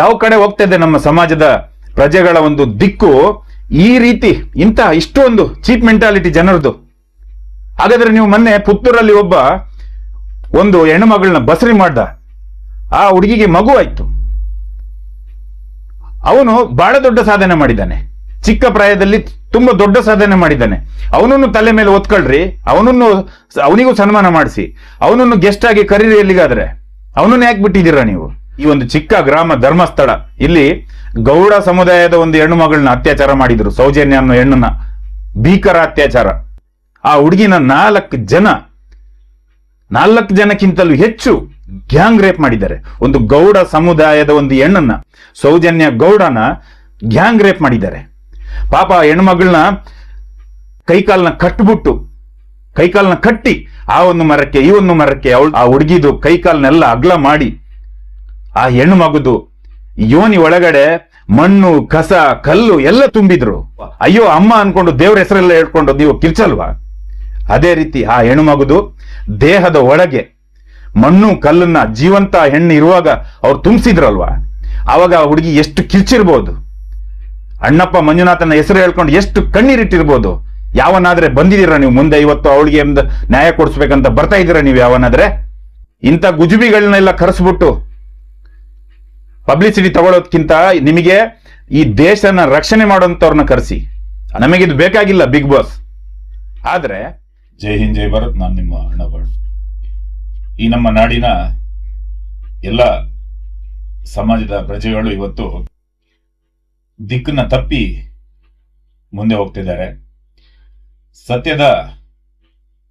ಯಾವ ಕಡೆ ಹೋಗ್ತಾ ಇದೆ ನಮ್ಮ ಸಮಾಜದ ಪ್ರಜೆಗಳ ಒಂದು ದಿಕ್ಕು, ಈ ರೀತಿ ಇಂತಹ ಇಷ್ಟೊಂದು ಚೀಪ್ ಮೆಂಟಾಲಿಟಿ ಜನರದು. ಹಾಗಾದ್ರೆ ನೀವು ಮೊನ್ನೆ ಪುತ್ತೂರಲ್ಲಿ ಒಬ್ಬ ಒಂದು ಹೆಣ್ಣುಮಗಳನ್ನ ಬಸರಿ ಮಾಡ್ದ. ಆ ಹುಡುಗಿಗೆ ಮಗು ಆಯ್ತು. ಅವನು ಬಹಳ ದೊಡ್ಡ ಸಾಧನೆ ಮಾಡಿದ್ದಾನೆ. ಚಿಕ್ಕ ಪ್ರಾಯದಲ್ಲಿ ತುಂಬಾ ದೊಡ್ಡ ಸಾಧನೆ ಮಾಡಿದ್ದಾನೆ. ಅವನನ್ನು ತಲೆ ಮೇಲೆ ಒತ್ಕೊಳ್ರಿ ಅವನನ್ನು ಅವನಿಗೂ ಸನ್ಮಾನ ಮಾಡಿಸಿ, ಅವನನ್ನು ಗೆಸ್ಟ್ ಆಗಿ ಕರೀರಿ ಎಲ್ಲಿಗಾದ್ರೆ? ಅವನನ್ನು ಯಾಕೆ ಬಿಟ್ಟಿದ್ದೀರಾ ನೀವು? ಈ ಒಂದು ಚಿಕ್ಕ ಗ್ರಾಮ ಧರ್ಮಸ್ಥಳ. ಇಲ್ಲಿ ಗೌಡ ಸಮುದಾಯದ ಒಂದು ಹೆಣ್ಣು ಮಗಳನ್ನ ಅತ್ಯಾಚಾರ ಮಾಡಿದ್ರು, ಸೌಜನ್ಯ ಅನ್ನೋ ಹೆಣ್ಣನ್ನ. ಭೀಕರ ಅತ್ಯಾಚಾರ. ಆ ಹುಡುಗಿನ ನಾಲ್ಕು ಜನ, ನಾಲ್ಕು ಜನಕ್ಕಿಂತಲೂ ಹೆಚ್ಚು ಗ್ಯಾಂಗ್ ರೇಪ್ ಮಾಡಿದ್ದಾರೆ. ಒಂದು ಗೌಡ ಸಮುದಾಯದ ಒಂದು ಹೆಣ್ಣನ್ನ, ಸೌಜನ್ಯ ಗೌಡನ ಗ್ಯಾಂಗ್ ರೇಪ್ ಮಾಡಿದ್ದಾರೆ. ಪಾಪ ಹೆಣ್ಮಗಳನ್ನ ಕೈಕಾಲನ್ನ ಕಟ್ಬಿಟ್ಟು ಕೈಕಾಲನ್ನ ಕಟ್ಟಿ ಆ ಒಂದು ಮರಕ್ಕೆ, ಈ ಒಂದು ಮರಕ್ಕೆ ಅವಳು, ಆ ಹುಡುಗಿದು ಕೈಕಾಲನ್ನೆಲ್ಲ ಅಗ್ಲ ಮಾಡಿ ಆ ಹೆಣ್ಣು ಮಗುದು, ಯೋನಿ ಒಳಗಡೆ ಮಣ್ಣು, ಕಸ, ಕಲ್ಲು ಎಲ್ಲ ತುಂಬಿದ್ರು. ಅಯ್ಯೋ, ಅಮ್ಮ ಅನ್ಕೊಂಡು ದೇವ್ರ ಹೆಸರೆಲ್ಲ ಹೇಳ್ಕೊಂಡು ನೀವು ಕಿರ್ಚಲ್ವಾ? ಅದೇ ರೀತಿ ಆ ಹೆಣ್ಣು ಮಗುದು ದೇಹದ ಒಳಗೆ ಮಣ್ಣು, ಕಲ್ಲನ್ನ ಜೀವಂತ ಹೆಣ್ಣು ಇರುವಾಗ ಅವ್ರು ತುಂಬಿಸಿದ್ರಲ್ವಾ? ಆವಾಗ ಆ ಹುಡುಗಿ ಎಷ್ಟು ಕಿರ್ಚಿರ್ಬೋದು? ಅಣ್ಣಪ್ಪ ಮಂಜುನಾಥನ ಹೆಸರು ಹೇಳ್ಕೊಂಡು ಎಷ್ಟು ಕಣ್ಣೀರಿಟ್ಟಿರ್ಬೋದು? ಯಾವನಾದ್ರೆ ಬಂದಿದ್ದೀರಾ ನೀವು ಮುಂದೆ ಇವತ್ತು ಅವಳಿಗೆ ನ್ಯಾಯ ಕೊಡಿಸ್ಬೇಕಂತ ಬರ್ತಾ ಇದ್ದೀರಾ ನೀವು ಯಾವನಾದ್ರೆ? ಇಂಥ ಗುಜುಬಿಗಳನ್ನೆಲ್ಲ ಕರೆಸ್ಬಿಟ್ಟು ಪಬ್ಲಿಸಿಟಿ ತಗೊಳ್ಳೋದ್ಕಿಂತ ನಿಮಗೆ ಈ ದೇಶನ ರಕ್ಷಣೆ ಮಾಡುವಂತವ್ರನ್ನ ಕರೆಸಿ. ನಮಗಿದು ಬೇಕಾಗಿಲ್ಲ ಬಿಗ್ ಬಾಸ್ ಆದ್ರೆ ಜೈ ಹಿಂದ್, ಜೈ ಭಾರತ್, ನಾನು ನಿಮ್ಮ ಅಣ್ಣಬಾಳ್ ಈ ನಮ್ಮ ನಾಡಿನ ಎಲ್ಲ ಸಮಾಜದ ಪ್ರಜೆಗಳು ಇವತ್ತು ದಿಕ್ಕನ್ನ ತಪ್ಪಿ ಮುಂದೆ ಹೋಗ್ತಿದ್ದಾರೆ ಸತ್ಯದ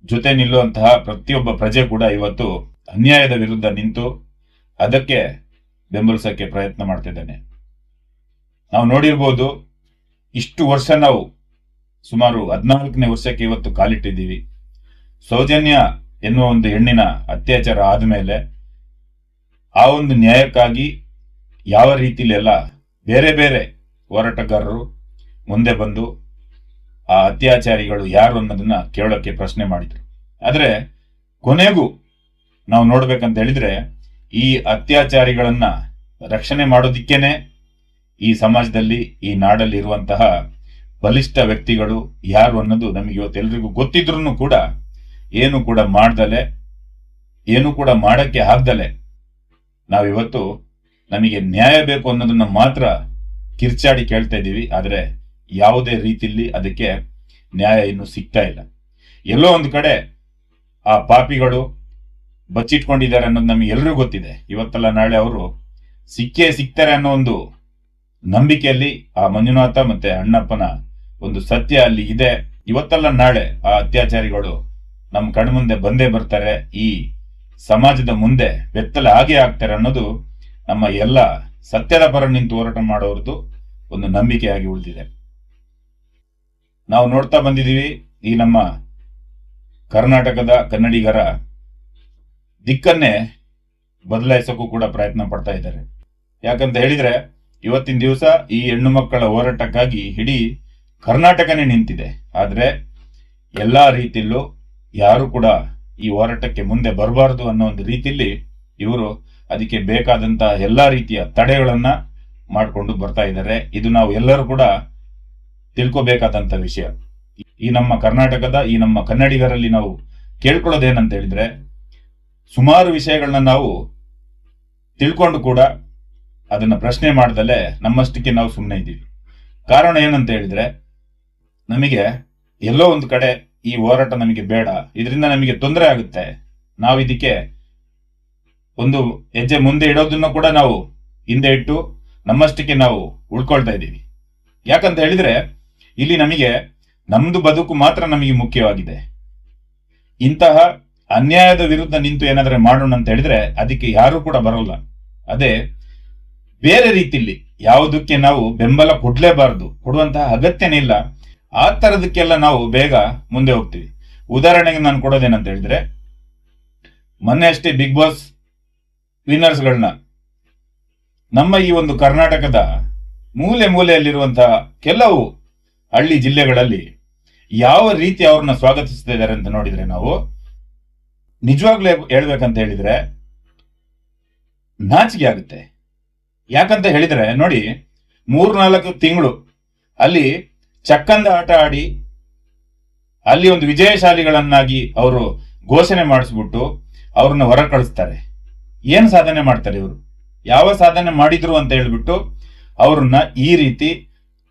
ಜೊತೆ ನಿಲ್ಲುವಂತಹ ಪ್ರತಿಯೊಬ್ಬ ಪ್ರಜೆ ಕೂಡ ಇವತ್ತು ಅನ್ಯಾಯದ ವಿರುದ್ಧ ನಿಂತು ಅದಕ್ಕೆ ಬೆಂಬಲಿಸಕ್ಕೆ ಪ್ರಯತ್ನ ಮಾಡ್ತಿದ್ದೇನೆ. ನಾವು ನೋಡಿರ್ಬೋದು, ಇಷ್ಟು ವರ್ಷ ನಾವು ಸುಮಾರು ಹದಿನಾಲ್ಕನೇ ವರ್ಷಕ್ಕೆ ಇವತ್ತು ಕಾಲಿಟ್ಟಿದ್ದೀವಿ. ಸೌಜನ್ಯ ಎನ್ನುವ ಒಂದು ಹೆಣ್ಣಿನ ಅತ್ಯಾಚಾರ ಆದಮೇಲೆ ಆ ಒಂದು ನ್ಯಾಯಕ್ಕಾಗಿ ಯಾವ ರೀತಿಲೆಲ್ಲ ಬೇರೆ ಬೇರೆ ಹೋರಾಟಗಾರರು ಮುಂದೆ ಬಂದು ಆ ಅತ್ಯಾಚಾರಿಗಳು ಯಾರು ಅನ್ನೋದನ್ನ ಕೇಳೋಕ್ಕೆ ಪ್ರಶ್ನೆ ಮಾಡಿದ್ರು. ಆದ್ರೆ ಕೊನೆಗೂ ನಾವು ನೋಡ್ಬೇಕಂತ ಹೇಳಿದ್ರೆ ಈ ಅತ್ಯಾಚಾರಿಗಳನ್ನ ರಕ್ಷಣೆ ಮಾಡೋದಿಕ್ಕೇನೆ ಈ ಸಮಾಜದಲ್ಲಿ ಈ ನಾಡಲ್ಲಿ ಇರುವಂತಹ ಬಲಿಷ್ಠ ವ್ಯಕ್ತಿಗಳು ಯಾರು ಅನ್ನೋದು ನಮಗೆ ಇವತ್ತು ಎಲ್ರಿಗೂ ಗೊತ್ತಿದ್ರು ಕೂಡ ಏನು ಕೂಡ ಮಾಡ್ದಲೆ, ಏನು ಕೂಡ ಮಾಡಕ್ಕೆ ಆಗ್ದಲೆ. ನಾವಿವತ್ತು ನಮಗೆ ನ್ಯಾಯ ಬೇಕು ಅನ್ನೋದನ್ನ ಮಾತ್ರ ಕಿರ್ಚಾಡಿ ಕೇಳ್ತಾ ಇದ್ದೀವಿ. ಆದರೆ ಯಾವುದೇ ರೀತಿಯಲ್ಲಿ ಅದಕ್ಕೆ ನ್ಯಾಯ ಇನ್ನು ಸಿಗ್ತಾ ಇಲ್ಲ. ಎಲ್ಲೋ ಒಂದು ಕಡೆ ಆ ಪಾಪಿಗಳು ಬಚ್ಚಿಟ್ಕೊಂಡಿದ್ದಾರೆ ಅನ್ನೋದು ನಮಗೆ ಎಲ್ರಿಗೂ ಗೊತ್ತಿದೆ. ಇವತ್ತಲ್ಲ ನಾಳೆ ಅವರು ಸಿಕ್ಕೇ ಸಿಗ್ತಾರೆ ಅನ್ನೋ ಒಂದು ನಂಬಿಕೆಯಲ್ಲಿ ಆ ಮಂಜುನಾಥ ಮತ್ತೆ ಅಣ್ಣಪ್ಪನ ಒಂದು ಸತ್ಯ ಅಲ್ಲಿ ಇದೆ. ಇವತ್ತಲ್ಲ ನಾಳೆ ಆ ಅತ್ಯಾಚಾರಿಗಳು ನಮ್ಮ ಕಣ್ಮುಂದೆ ಬಂದೇ ಬರ್ತಾರೆ. ಈ ಸಮಾಜದ ಮುಂದೆ ಬೆತ್ತಲ ಹಾಗೆ ಆಗ್ತಾರೆ ಅನ್ನೋದು ನಮ್ಮ ಎಲ್ಲ ಸತ್ಯದ ಪರ ನಿಂತು ಹೋರಾಟ ಮಾಡೋರದು ಒಂದು ನಂಬಿಕೆಯಾಗಿ ಉಳಿದಿದೆ. ನಾವು ನೋಡ್ತಾ ಬಂದಿದ್ದೀವಿ ಈ ನಮ್ಮ ಕರ್ನಾಟಕದ ಕನ್ನಡಿಗರ ದಿಕ್ಕನ್ನೇ ಬದಲಾಯಿಸೋಕ್ಕೂ ಕೂಡ ಪ್ರಯತ್ನ ಪಡ್ತಾ ಇದ್ದಾರೆ. ಯಾಕಂತ ಹೇಳಿದ್ರೆ, ಇವತ್ತಿನ ದಿವಸ ಈ ಹೆಣ್ಣು ಮಕ್ಕಳ ಹೋರಾಟಕ್ಕಾಗಿ ಇಡೀ ಕರ್ನಾಟಕನೇ ನಿಂತಿದೆ. ಆದರೆ ಎಲ್ಲ ರೀತಿಯಲ್ಲೂ ಯಾರು ಕೂಡ ಈ ಹೋರಾಟಕ್ಕೆ ಮುಂದೆ ಬರಬಾರದು ಅನ್ನೋ ಒಂದು ರೀತಿಯಲ್ಲಿ ಇವರು ಅದಕ್ಕೆ ಬೇಕಾದಂತ ಎಲ್ಲ ರೀತಿಯ ತಡೆಗಳನ್ನ ಮಾಡಿಕೊಂಡು ಬರ್ತಾ ಇದ್ದಾರೆ. ಇದು ನಾವು ಎಲ್ಲರೂ ಕೂಡ ತಿಳ್ಕೊಬೇಕಾದಂತ ವಿಷಯ. ಈ ನಮ್ಮ ಕರ್ನಾಟಕದ, ಈ ನಮ್ಮ ಕನ್ನಡಿಗರಲ್ಲಿ ನಾವು ಕೇಳ್ಕೊಳ್ಳೋದೇನಂತ ಹೇಳಿದ್ರೆ ಸುಮಾರು ವಿಷಯಗಳನ್ನ ನಾವು ತಿಳ್ಕೊಂಡು ಕೂಡ ಅದನ್ನ ಪ್ರಶ್ನೆ ಮಾಡ್ದಲೆ ನಮ್ಮಷ್ಟಕ್ಕೆ ನಾವು ಸುಮ್ಮನೆ ಇದ್ದೀವಿ. ಕಾರಣ ಏನಂತ ಹೇಳಿದ್ರೆ, ನಮಗೆ ಎಲ್ಲೋ ಒಂದು ಕಡೆ ಈ ಹೋರಾಟ ನಮಗೆ ಬೇಡ, ಇದರಿಂದ ನಮಗೆ ತೊಂದರೆ ಆಗುತ್ತೆ. ನಾವು ಇದಕ್ಕೆ ಒಂದು ಹೆಜ್ಜೆ ಮುಂದೆ ಇಡೋದನ್ನು ಕೂಡ ನಾವು ಹಿಂದೆ ಇಟ್ಟು ನಮ್ಮಷ್ಟಕ್ಕೆ ನಾವು ಉಳ್ಕೊಳ್ತಾ ಇದ್ದೀವಿ. ಯಾಕಂತ ಹೇಳಿದ್ರೆ, ಇಲ್ಲಿ ನಮಗೆ ನಮ್ದು ಬದುಕು ಮಾತ್ರ ನಮಗೆ ಮುಖ್ಯವಾಗಿದೆ. ಇಂತಹ ಅನ್ಯಾಯದ ವಿರುದ್ಧ ನಿಂತು ಏನಾದ್ರೆ ಮಾಡೋಣ ಅಂತ ಹೇಳಿದ್ರೆ ಅದಕ್ಕೆ ಯಾರು ಕೂಡ ಬರಲ್ಲ. ಅದೇ, ಬೇರೆ ರೀತಿಯಲ್ಲಿ ಯಾವುದಕ್ಕೆ ನಾವು ಬೆಂಬಲ ಕೊಡ್ಲೇಬಾರದು, ಕೊಡುವಂತಹ ಅಗತ್ಯನೇ ಇಲ್ಲ. ಆ ತರದಕ್ಕೆಲ್ಲ ನಾವು ಬೇಗ ಮುಂದೆ ಹೋಗ್ತೀವಿ. ಉದಾಹರಣೆಗೆ ನಾನು ಕೊಡೋದೇನಂತ ಹೇಳಿದ್ರೆ, ಮೊನ್ನೆ ಅಷ್ಟೇ ಬಿಗ್ ಬಾಸ್ ವಿನ್ನರ್ಸ್ಗಳನ್ನ ನಮ್ಮ ಈ ಒಂದು ಕರ್ನಾಟಕದ ಮೂಲೆ ಮೂಲೆಯಲ್ಲಿರುವಂತಹ ಕೆಲವು ಹಳ್ಳಿ ಜಿಲ್ಲೆಗಳಲ್ಲಿ ಯಾವ ರೀತಿ ಅವ್ರನ್ನ ಸ್ವಾಗತಿಸ್ತಾ ಇದ್ದಾರೆ ಅಂತ ನೋಡಿದ್ರೆ ನಾವು ನಿಜವಾಗ್ಲೂ ಹೇಳ್ಬೇಕಂತ ಹೇಳಿದ್ರೆ, ನಾಚಿಕೆ ಆಗುತ್ತೆ. ಯಾಕಂತ ಹೇಳಿದ್ರೆ, ನೋಡಿ, ಮೂರ್ನಾಲ್ಕು ತಿಂಗಳು, ಅಲ್ಲಿ ಚಕ್ಕಂದ ಆಟ ಆಡಿ, ಅಲ್ಲಿ ಒಂದು ವಿಜಯಶಾಲಿಗಳನ್ನಾಗಿ ಅವರು ಘೋಷಣೆ ಮಾಡಿಸ್ಬಿಟ್ಟು ಅವ್ರನ್ನ ಹೊರ ಕಳಿಸ್ತಾರೆ. ಏನ್ ಸಾಧನೆ ಮಾಡ್ತಾರೆ ಇವರು? ಯಾವ ಸಾಧನೆ ಮಾಡಿದ್ರು ಅಂತ ಹೇಳ್ಬಿಟ್ಟು ಅವ್ರನ್ನ ಈ ರೀತಿ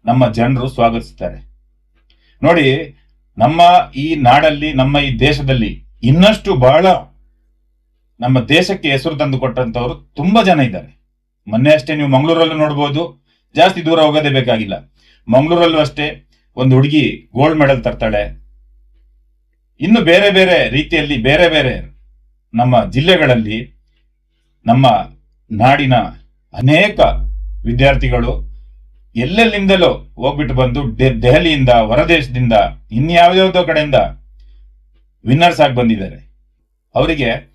ನಮ್ಮ ಜನರು ಸ್ವಾಗತಿಸ್ತಾರೆ. ನೋಡಿ, ನಮ್ಮ ಈ ನಾಡಲ್ಲಿ, ನಮ್ಮ ಈ ದೇಶದಲ್ಲಿ ಇನ್ನಷ್ಟು ಬಹಳ ನಮ್ಮ ದೇಶಕ್ಕೆ ಹೆಸರು ತಂದು ಕೊಟ್ಟಂತವ್ರು ತುಂಬಾ ಜನ ಇದ್ದಾರೆ. ಮೊನ್ನೆ ಅಷ್ಟೇ ನೀವು ಮಂಗಳೂರಲ್ಲೂ ನೋಡ್ಬೋದು, ಜಾಸ್ತಿ ದೂರ ಹೋಗೋದೇ ಬೇಕಾಗಿಲ್ಲ. ಮಂಗಳೂರಲ್ಲೂ ಅಷ್ಟೇ ಒಂದು ಹುಡುಗಿ ಗೋಲ್ಡ್ ಮೆಡಲ್ ತರ್ತಾಳೆ. ಇನ್ನು ಬೇರೆ ಬೇರೆ ರೀತಿಯಲ್ಲಿ ಬೇರೆ ಬೇರೆ ನಮ್ಮ ಜಿಲ್ಲೆಗಳಲ್ಲಿ ನಮ್ಮ ನಾಡಿನ ಅನೇಕ ವಿದ್ಯಾರ್ಥಿಗಳು ಎಲ್ಲೆಲ್ಲಿಂದಲೋ ಹೋಗ್ಬಿಟ್ಟು ಬಂದು ದೆಹಲಿಯಿಂದ, ಹೊರದೇಶದಿಂದ ಇನ್ಯಾವ್ದಾವುದೋ ಕಡೆಯಿಂದ ವಿನ್ನರ್ಸ್ ಆಗಿ ಬಂದಿದ್ದಾರೆ. ಅವರಿಗೆ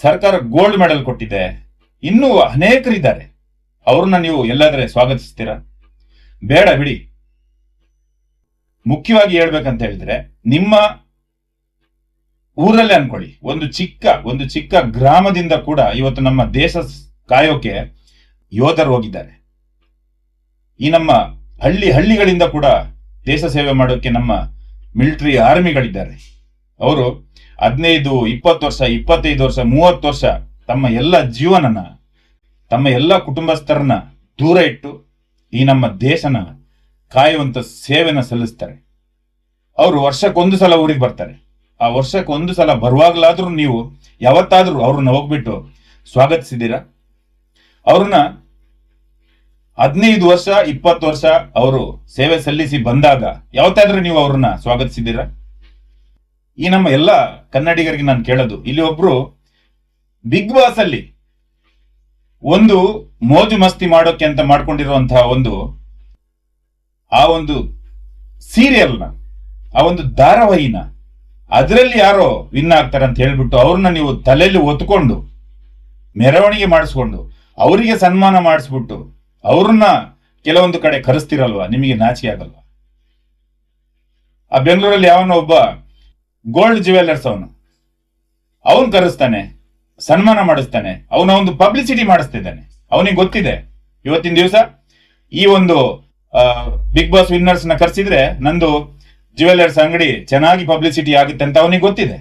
ಸರ್ಕಾರ ಗೋಲ್ಡ್ ಮೆಡಲ್ ಕೊಟ್ಟಿದೆ. ಇನ್ನೂ ಅನೇಕರಿದ್ದಾರೆ. ಅವ್ರನ್ನ ನೀವು ಎಲ್ಲಾದ್ರೆ ಸ್ವಾಗತಿಸ್ತೀರಾ? ಬೇಡ, ಬಿಡಿ. ಮುಖ್ಯವಾಗಿ ಹೇಳ್ಬೇಕಂತ ಹೇಳಿದ್ರೆ, ನಿಮ್ಮ ಊರಲ್ಲೇ ಅನ್ಕೊಳ್ಳಿ. ಒಂದು ಚಿಕ್ಕ ಒಂದು ಚಿಕ್ಕ ಗ್ರಾಮದಿಂದ ಕೂಡ ಇವತ್ತು ನಮ್ಮ ದೇಶ ಕಾಯೋಕೆ ಯೋಧರು ಹೋಗಿದ್ದಾರೆ. ಈ ನಮ್ಮ ಹಳ್ಳಿ ಹಳ್ಳಿಗಳಿಂದ ಕೂಡ ದೇಶ ಸೇವೆ ಮಾಡೋಕೆ ನಮ್ಮ ಮಿಲಿಟರಿ ಆರ್ಮಿಗಳಿದ್ದಾರೆ. ಅವರು ಹದಿನೈದು, ಇಪ್ಪತ್ತು ವರ್ಷ, ಇಪ್ಪತ್ತೈದು ವರ್ಷ, ಮೂವತ್ತು ವರ್ಷ ತಮ್ಮ ಎಲ್ಲ ಜೀವನನ, ತಮ್ಮ ಎಲ್ಲ ಕುಟುಂಬಸ್ಥರನ್ನ ದೂರ ಇಟ್ಟು ಈ ನಮ್ಮ ದೇಶನ ಕಾಯುವಂತ ಸೇವೆನ ಸಲ್ಲಿಸ್ತಾರೆ. ಅವರು ವರ್ಷಕ್ಕೊಂದು ಸಲ ಊರಿಗೆ ಬರ್ತಾರೆ. ಆ ವರ್ಷಕ್ಕೆ ಒಂದು ಸಲ ಬರುವಾಗ್ಲಾದ್ರೂ ನೀವು ಯಾವತ್ತಾದ್ರೂ ಅವ್ರನ್ನ ಹೋಗ್ಬಿಟ್ಟು ಸ್ವಾಗತಿಸಿದ್ದೀರಾ? ಅವ್ರನ್ನ ಹದಿನೈದು ವರ್ಷ, ಇಪ್ಪತ್ತು ವರ್ಷ ಅವರು ಸೇವೆ ಸಲ್ಲಿಸಿ ಬಂದಾಗ ಯಾವತ್ತಾದ್ರೂ ನೀವು ಅವ್ರನ್ನ ಸ್ವಾಗತಿಸಿದ್ದೀರಾ? ಈ ನಮ್ಮ ಎಲ್ಲ ಕನ್ನಡಿಗರಿಗೆ ನಾನು ಕೇಳೋದು. ಇಲ್ಲಿ ಒಬ್ರು ಬಿಗ್ ಬಾಸ್ ಅಲ್ಲಿ ಒಂದು ಮೋಜು ಮಸ್ತಿ ಮಾಡೋಕೆ ಅಂತ ಮಾಡ್ಕೊಂಡಿರುವಂತಹ ಒಂದು ಆ ಒಂದು ಸೀರಿಯಲ್ನ ಆ ಒಂದು ಧಾರಾವಾಹಿನ ಅದರಲ್ಲಿ ಯಾರೋ ವಿನ್ ಆಗ್ತಾರೆ ಅಂತ ಹೇಳ್ಬಿಟ್ಟು ಅವ್ರನ್ನ ನೀವು ತಲೆಯಲ್ಲಿ ಒತ್ಕೊಂಡು ಮೆರವಣಿಗೆ ಮಾಡಿಸ್ಕೊಂಡು ಅವರಿಗೆ ಸನ್ಮಾನ ಮಾಡಿಸ್ಬಿಟ್ಟು ಅವ್ರನ್ನ ಕೆಲವೊಂದು ಕಡೆ ಕರೆಸ್ತಿರಲ್ವಾ? ನಿಮಗೆ ನಾಚಿಕೆ ಆಗಲ್ವಾ? ಆ ಬೆಂಗಳೂರಲ್ಲಿ ಯಾವನೋ ಒಬ್ಬ ಗೋಲ್ಡ್ ಜ್ಯುವೆಲ್ಲರ್ಸ್ ಅವನು. ಅವನ್ ಕರೆಸ್ತಾನೆ, ಸನ್ಮಾನ ಮಾಡಿಸ್ತಾನೆ, ಅವನ ಒಂದು ಪಬ್ಲಿಸಿಟಿ ಮಾಡಿಸ್ತಿದ್ದಾನೆ. ಅವನಿಗೆ ಗೊತ್ತಿದೆ, ಇವತ್ತಿನ ದಿವಸ ಈ ಒಂದು ಬಿಗ್ ಬಾಸ್ ವಿನ್ನರ್ಸ್ನ ಕರೆಸಿದ್ರೆ ನಂದು ಜ್ಯುವೆಲ್ಲರ್ಸ್ ಅಂಗಡಿ ಚೆನ್ನಾಗಿ ಪಬ್ಲಿಸಿಟಿ ಆಗುತ್ತೆ ಅಂತ ಅವನಿಗೆ ಗೊತ್ತಿದೆ.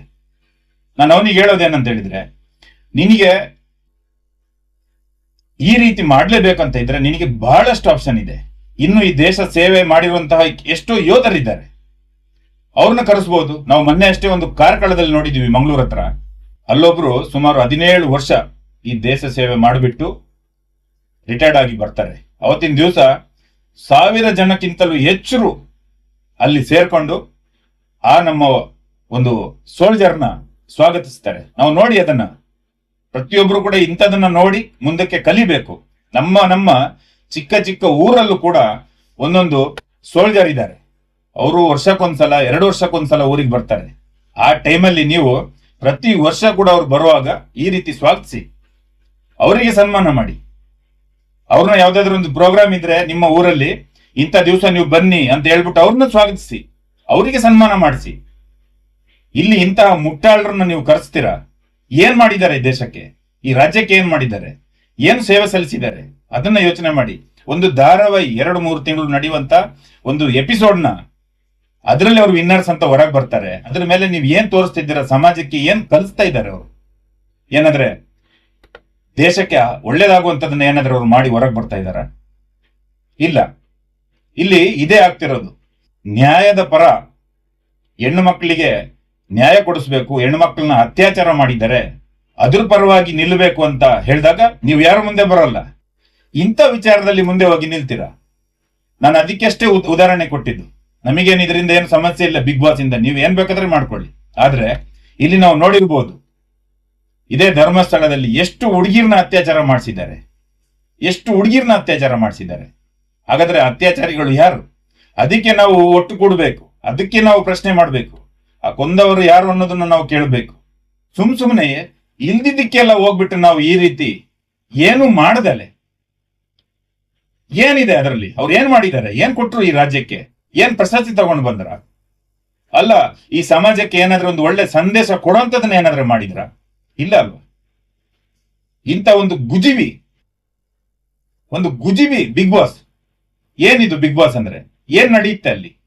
ನಾನು ಅವನಿಗೆ ಹೇಳೋದೇನಂತ ಹೇಳಿದ್ರೆ, ನಿನಗೆ ಈ ರೀತಿ ಮಾಡ್ಲೇಬೇಕಂತ ಇದ್ರೆ ನಿನಗೆ ಬಹಳಷ್ಟು ಆಪ್ಷನ್ ಇದೆ. ಇನ್ನು ಈ ದೇಶ ಸೇವೆ ಮಾಡಿರುವಂತಹ ಎಷ್ಟೋ ಯೋಧರಿದ್ದಾರೆ. ಅವ್ರನ್ನ ಕರೆಸಬಹುದು ನಾವು ಮೊನ್ನೆ ಅಷ್ಟೇ ಒಂದು ಕಾರ್ಕಳದಲ್ಲಿ ನೋಡಿದೀವಿ ಮಂಗಳೂರು ಹತ್ರ. ಅಲ್ಲೊಬ್ರು ಸುಮಾರು ಹದಿನೇಳು ವರ್ಷ ಈ ದೇಶ ಸೇವೆ ಮಾಡಿಬಿಟ್ಟು ರಿಟೈರ್ಡ್ ಆಗಿ ಬರ್ತಾರೆ. ಅವತ್ತಿನ ದಿವಸ ಸಾವಿರ ಜನಕ್ಕಿಂತಲೂ ಹೆಚ್ಚರು ಅಲ್ಲಿ ಸೇರ್ಕೊಂಡು ಆ ನಮ್ಮ ಒಂದು ಸೋಲ್ಜರ್ನ ಸ್ವಾಗತಿಸ್ತಾರೆ. ನಾವು ನೋಡಿ ಅದನ್ನ. ಪ್ರತಿಯೊಬ್ರು ಕೂಡ ಇಂಥದನ್ನ ನೋಡಿ ಮುಂದಕ್ಕೆ ಕಲಿಬೇಕು. ನಮ್ಮ ನಮ್ಮ ಚಿಕ್ಕ ಚಿಕ್ಕ ಊರಲ್ಲೂ ಕೂಡ ಒಂದೊಂದು ಸೋಲ್ಜರ್ ಇದ್ದಾರೆ. ಅವರು ವರ್ಷಕ್ಕೊಂದ್ಸಲ, ಎರಡು ವರ್ಷಕ್ಕೊಂದ್ಸಲ ಊರಿಗೆ ಬರ್ತಾರೆ. ಆ ಟೈಮಲ್ಲಿ ನೀವು ಪ್ರತಿ ವರ್ಷ ಕೂಡ ಅವ್ರು ಬರುವಾಗ ಈ ರೀತಿ ಸ್ವಾಗತಿಸಿ. ಅವರಿಗೆ ಸನ್ಮಾನ ಮಾಡಿ. ಅವ್ರನ್ನ ಯಾವ್ದಾದ್ರು ಒಂದು ಪ್ರೋಗ್ರಾಮ್ ಇದ್ರೆ ನಿಮ್ಮ ಊರಲ್ಲಿ ಇಂಥ ದಿವಸ ನೀವು ಬನ್ನಿ ಅಂತ ಹೇಳ್ಬಿಟ್ಟು ಅವ್ರನ್ನ ಸ್ವಾಗತಿಸಿ. ಅವರಿಗೆ ಸನ್ಮಾನ ಮಾಡಿಸಿ. ಇಲ್ಲಿ ಇಂತಹ ಮುಟ್ಟಾಳರನ್ನ ನೀವು ಕರೆಸ್ತೀರಾ? ಏನ್ ಮಾಡಿದ್ದಾರೆ ಈ ದೇಶಕ್ಕೆ? ಈ ರಾಜ್ಯಕ್ಕೆ ಏನ್ ಮಾಡಿದ್ದಾರೆ? ಏನು ಸೇವೆ ಸಲ್ಲಿಸಿದ್ದಾರೆ? ಅದನ್ನ ಯೋಚನೆ ಮಾಡಿ. ಒಂದು ಧಾರಾವಾಹಿ ಎರಡು ಮೂರು ತಿಂಗಳು ನಡೆಯುವಂತ ಒಂದು ಎಪಿಸೋಡ್ನ ಅದರಲ್ಲಿ ಅವ್ರು ವಿನ್ನರ್ಸ್ ಅಂತ ಹೊರಗೆ ಬರ್ತಾರೆ. ಅದ್ರ ಮೇಲೆ ನೀವು ಏನ್ ತೋರಿಸ್ತಿದ್ದೀರಾ? ಸಮಾಜಕ್ಕೆ ಏನ್ ಕಲಿಸ್ತಾ ಇದ್ದಾರೆ ಅವರು? ಏನಾದ್ರೆ, ದೇಶಕ್ಕೆ ಒಳ್ಳೇದಾಗುವಂತದನ್ನ ಏನಾದ್ರೆ ಅವ್ರು ಮಾಡಿ ಹೊರಗೆ ಬರ್ತಾ ಇದಾರ ಇಲ್ಲ. ಇಲ್ಲಿ ಇದೇ ಆಗ್ತಿರೋದು. ನ್ಯಾಯದ ಪರ ಹೆಣ್ಣು ಮಕ್ಕಳಿಗೆ ನ್ಯಾಯ ಕೊಡಿಸ್ಬೇಕು, ಹೆಣ್ಣು ಮಕ್ಕಳನ್ನ ಅತ್ಯಾಚಾರ ಮಾಡಿದ್ದಾರೆ, ಅದ್ರ ಪರವಾಗಿ ನಿಲ್ಲಬೇಕು ಅಂತ ಹೇಳಿದಾಗ ನೀವು ಯಾರು ಮುಂದೆ ಬರಲ್ಲ. ಇಂಥ ವಿಚಾರದಲ್ಲಿ ಮುಂದೆ ಹೋಗಿ ನಿಲ್ತೀರಾ? ನಾನು ಅದಕ್ಕೆಷ್ಟೇ ಉದ್- ಉದಾಹರಣೆ ಕೊಟ್ಟಿದ್ದು. ನಮಗೇನು ಇದರಿಂದ ಏನು ಸಮಸ್ಯೆ ಇಲ್ಲ ಬಿಗ್ ಬಾಸ್ ಇಂದ. ನೀವು ಏನ್ ಬೇಕಾದ್ರೆ ಮಾಡ್ಕೊಳ್ಳಿ. ಆದ್ರೆ, ಇಲ್ಲಿ ನಾವು ನೋಡಿರ್ಬೋದು, ಇದೇ ಧರ್ಮಸ್ಥಳದಲ್ಲಿ ಎಷ್ಟು ಹುಡುಗಿರ್ನ ಅತ್ಯಾಚಾರ ಮಾಡಿಸಿದ್ದಾರೆ. ಎಷ್ಟು ಹುಡುಗಿರ್ನ ಅತ್ಯಾಚಾರ ಮಾಡಿಸಿದ್ದಾರೆ. ಹಾಗಾದ್ರೆ ಅತ್ಯಾಚಾರಿಗಳು ಯಾರು? ಅದಕ್ಕೆ ನಾವು ಒಟ್ಟು ಕೂಡಬೇಕು. ಅದಕ್ಕೆ ನಾವು ಪ್ರಶ್ನೆ ಮಾಡಬೇಕು. ಆ ಕೊಂದವರು ಯಾರು ಅನ್ನೋದನ್ನ ನಾವು ಕೇಳಬೇಕು. ಸುಮ್ ಸುಮ್ಮನೆ ಇಲ್ದಿದ್ದಕ್ಕೆಲ್ಲ ಹೋಗ್ಬಿಟ್ಟು ನಾವು ಈ ರೀತಿ ಏನು ಮಾಡದಲೆ? ಏನಿದೆ ಅದರಲ್ಲಿ? ಅವ್ರು ಏನ್ ಮಾಡಿದ್ದಾರೆ? ಏನ್ ಕೊಟ್ರು ಈ ರಾಜ್ಯಕ್ಕೆ? ಏನ್ ಪ್ರಶಸ್ತಿ ತಗೊಂಡು ಬಂದ್ರ? ಅಲ್ಲ, ಈ ಸಮಾಜಕ್ಕೆ ಏನಾದ್ರೂ ಒಂದು ಒಳ್ಳೆ ಸಂದೇಶ ಕೊಡುವಂತದನ್ನ ಏನಾದ್ರೂ ಮಾಡಿದ್ರ? ಇಲ್ಲ ಅಲ್ವಾ? ಇಂಥ ಒಂದು ಗುಜಿವಿ ಒಂದು ಗುಜಿವಿ ಬಿಗ್ ಬಾಸ್. ಏನಿದು ಬಿಗ್ ಬಾಸ್ ಅಂದ್ರೆ? ಏನ್ ನಡೆಯುತ್ತೆ ಅಲ್ಲಿ?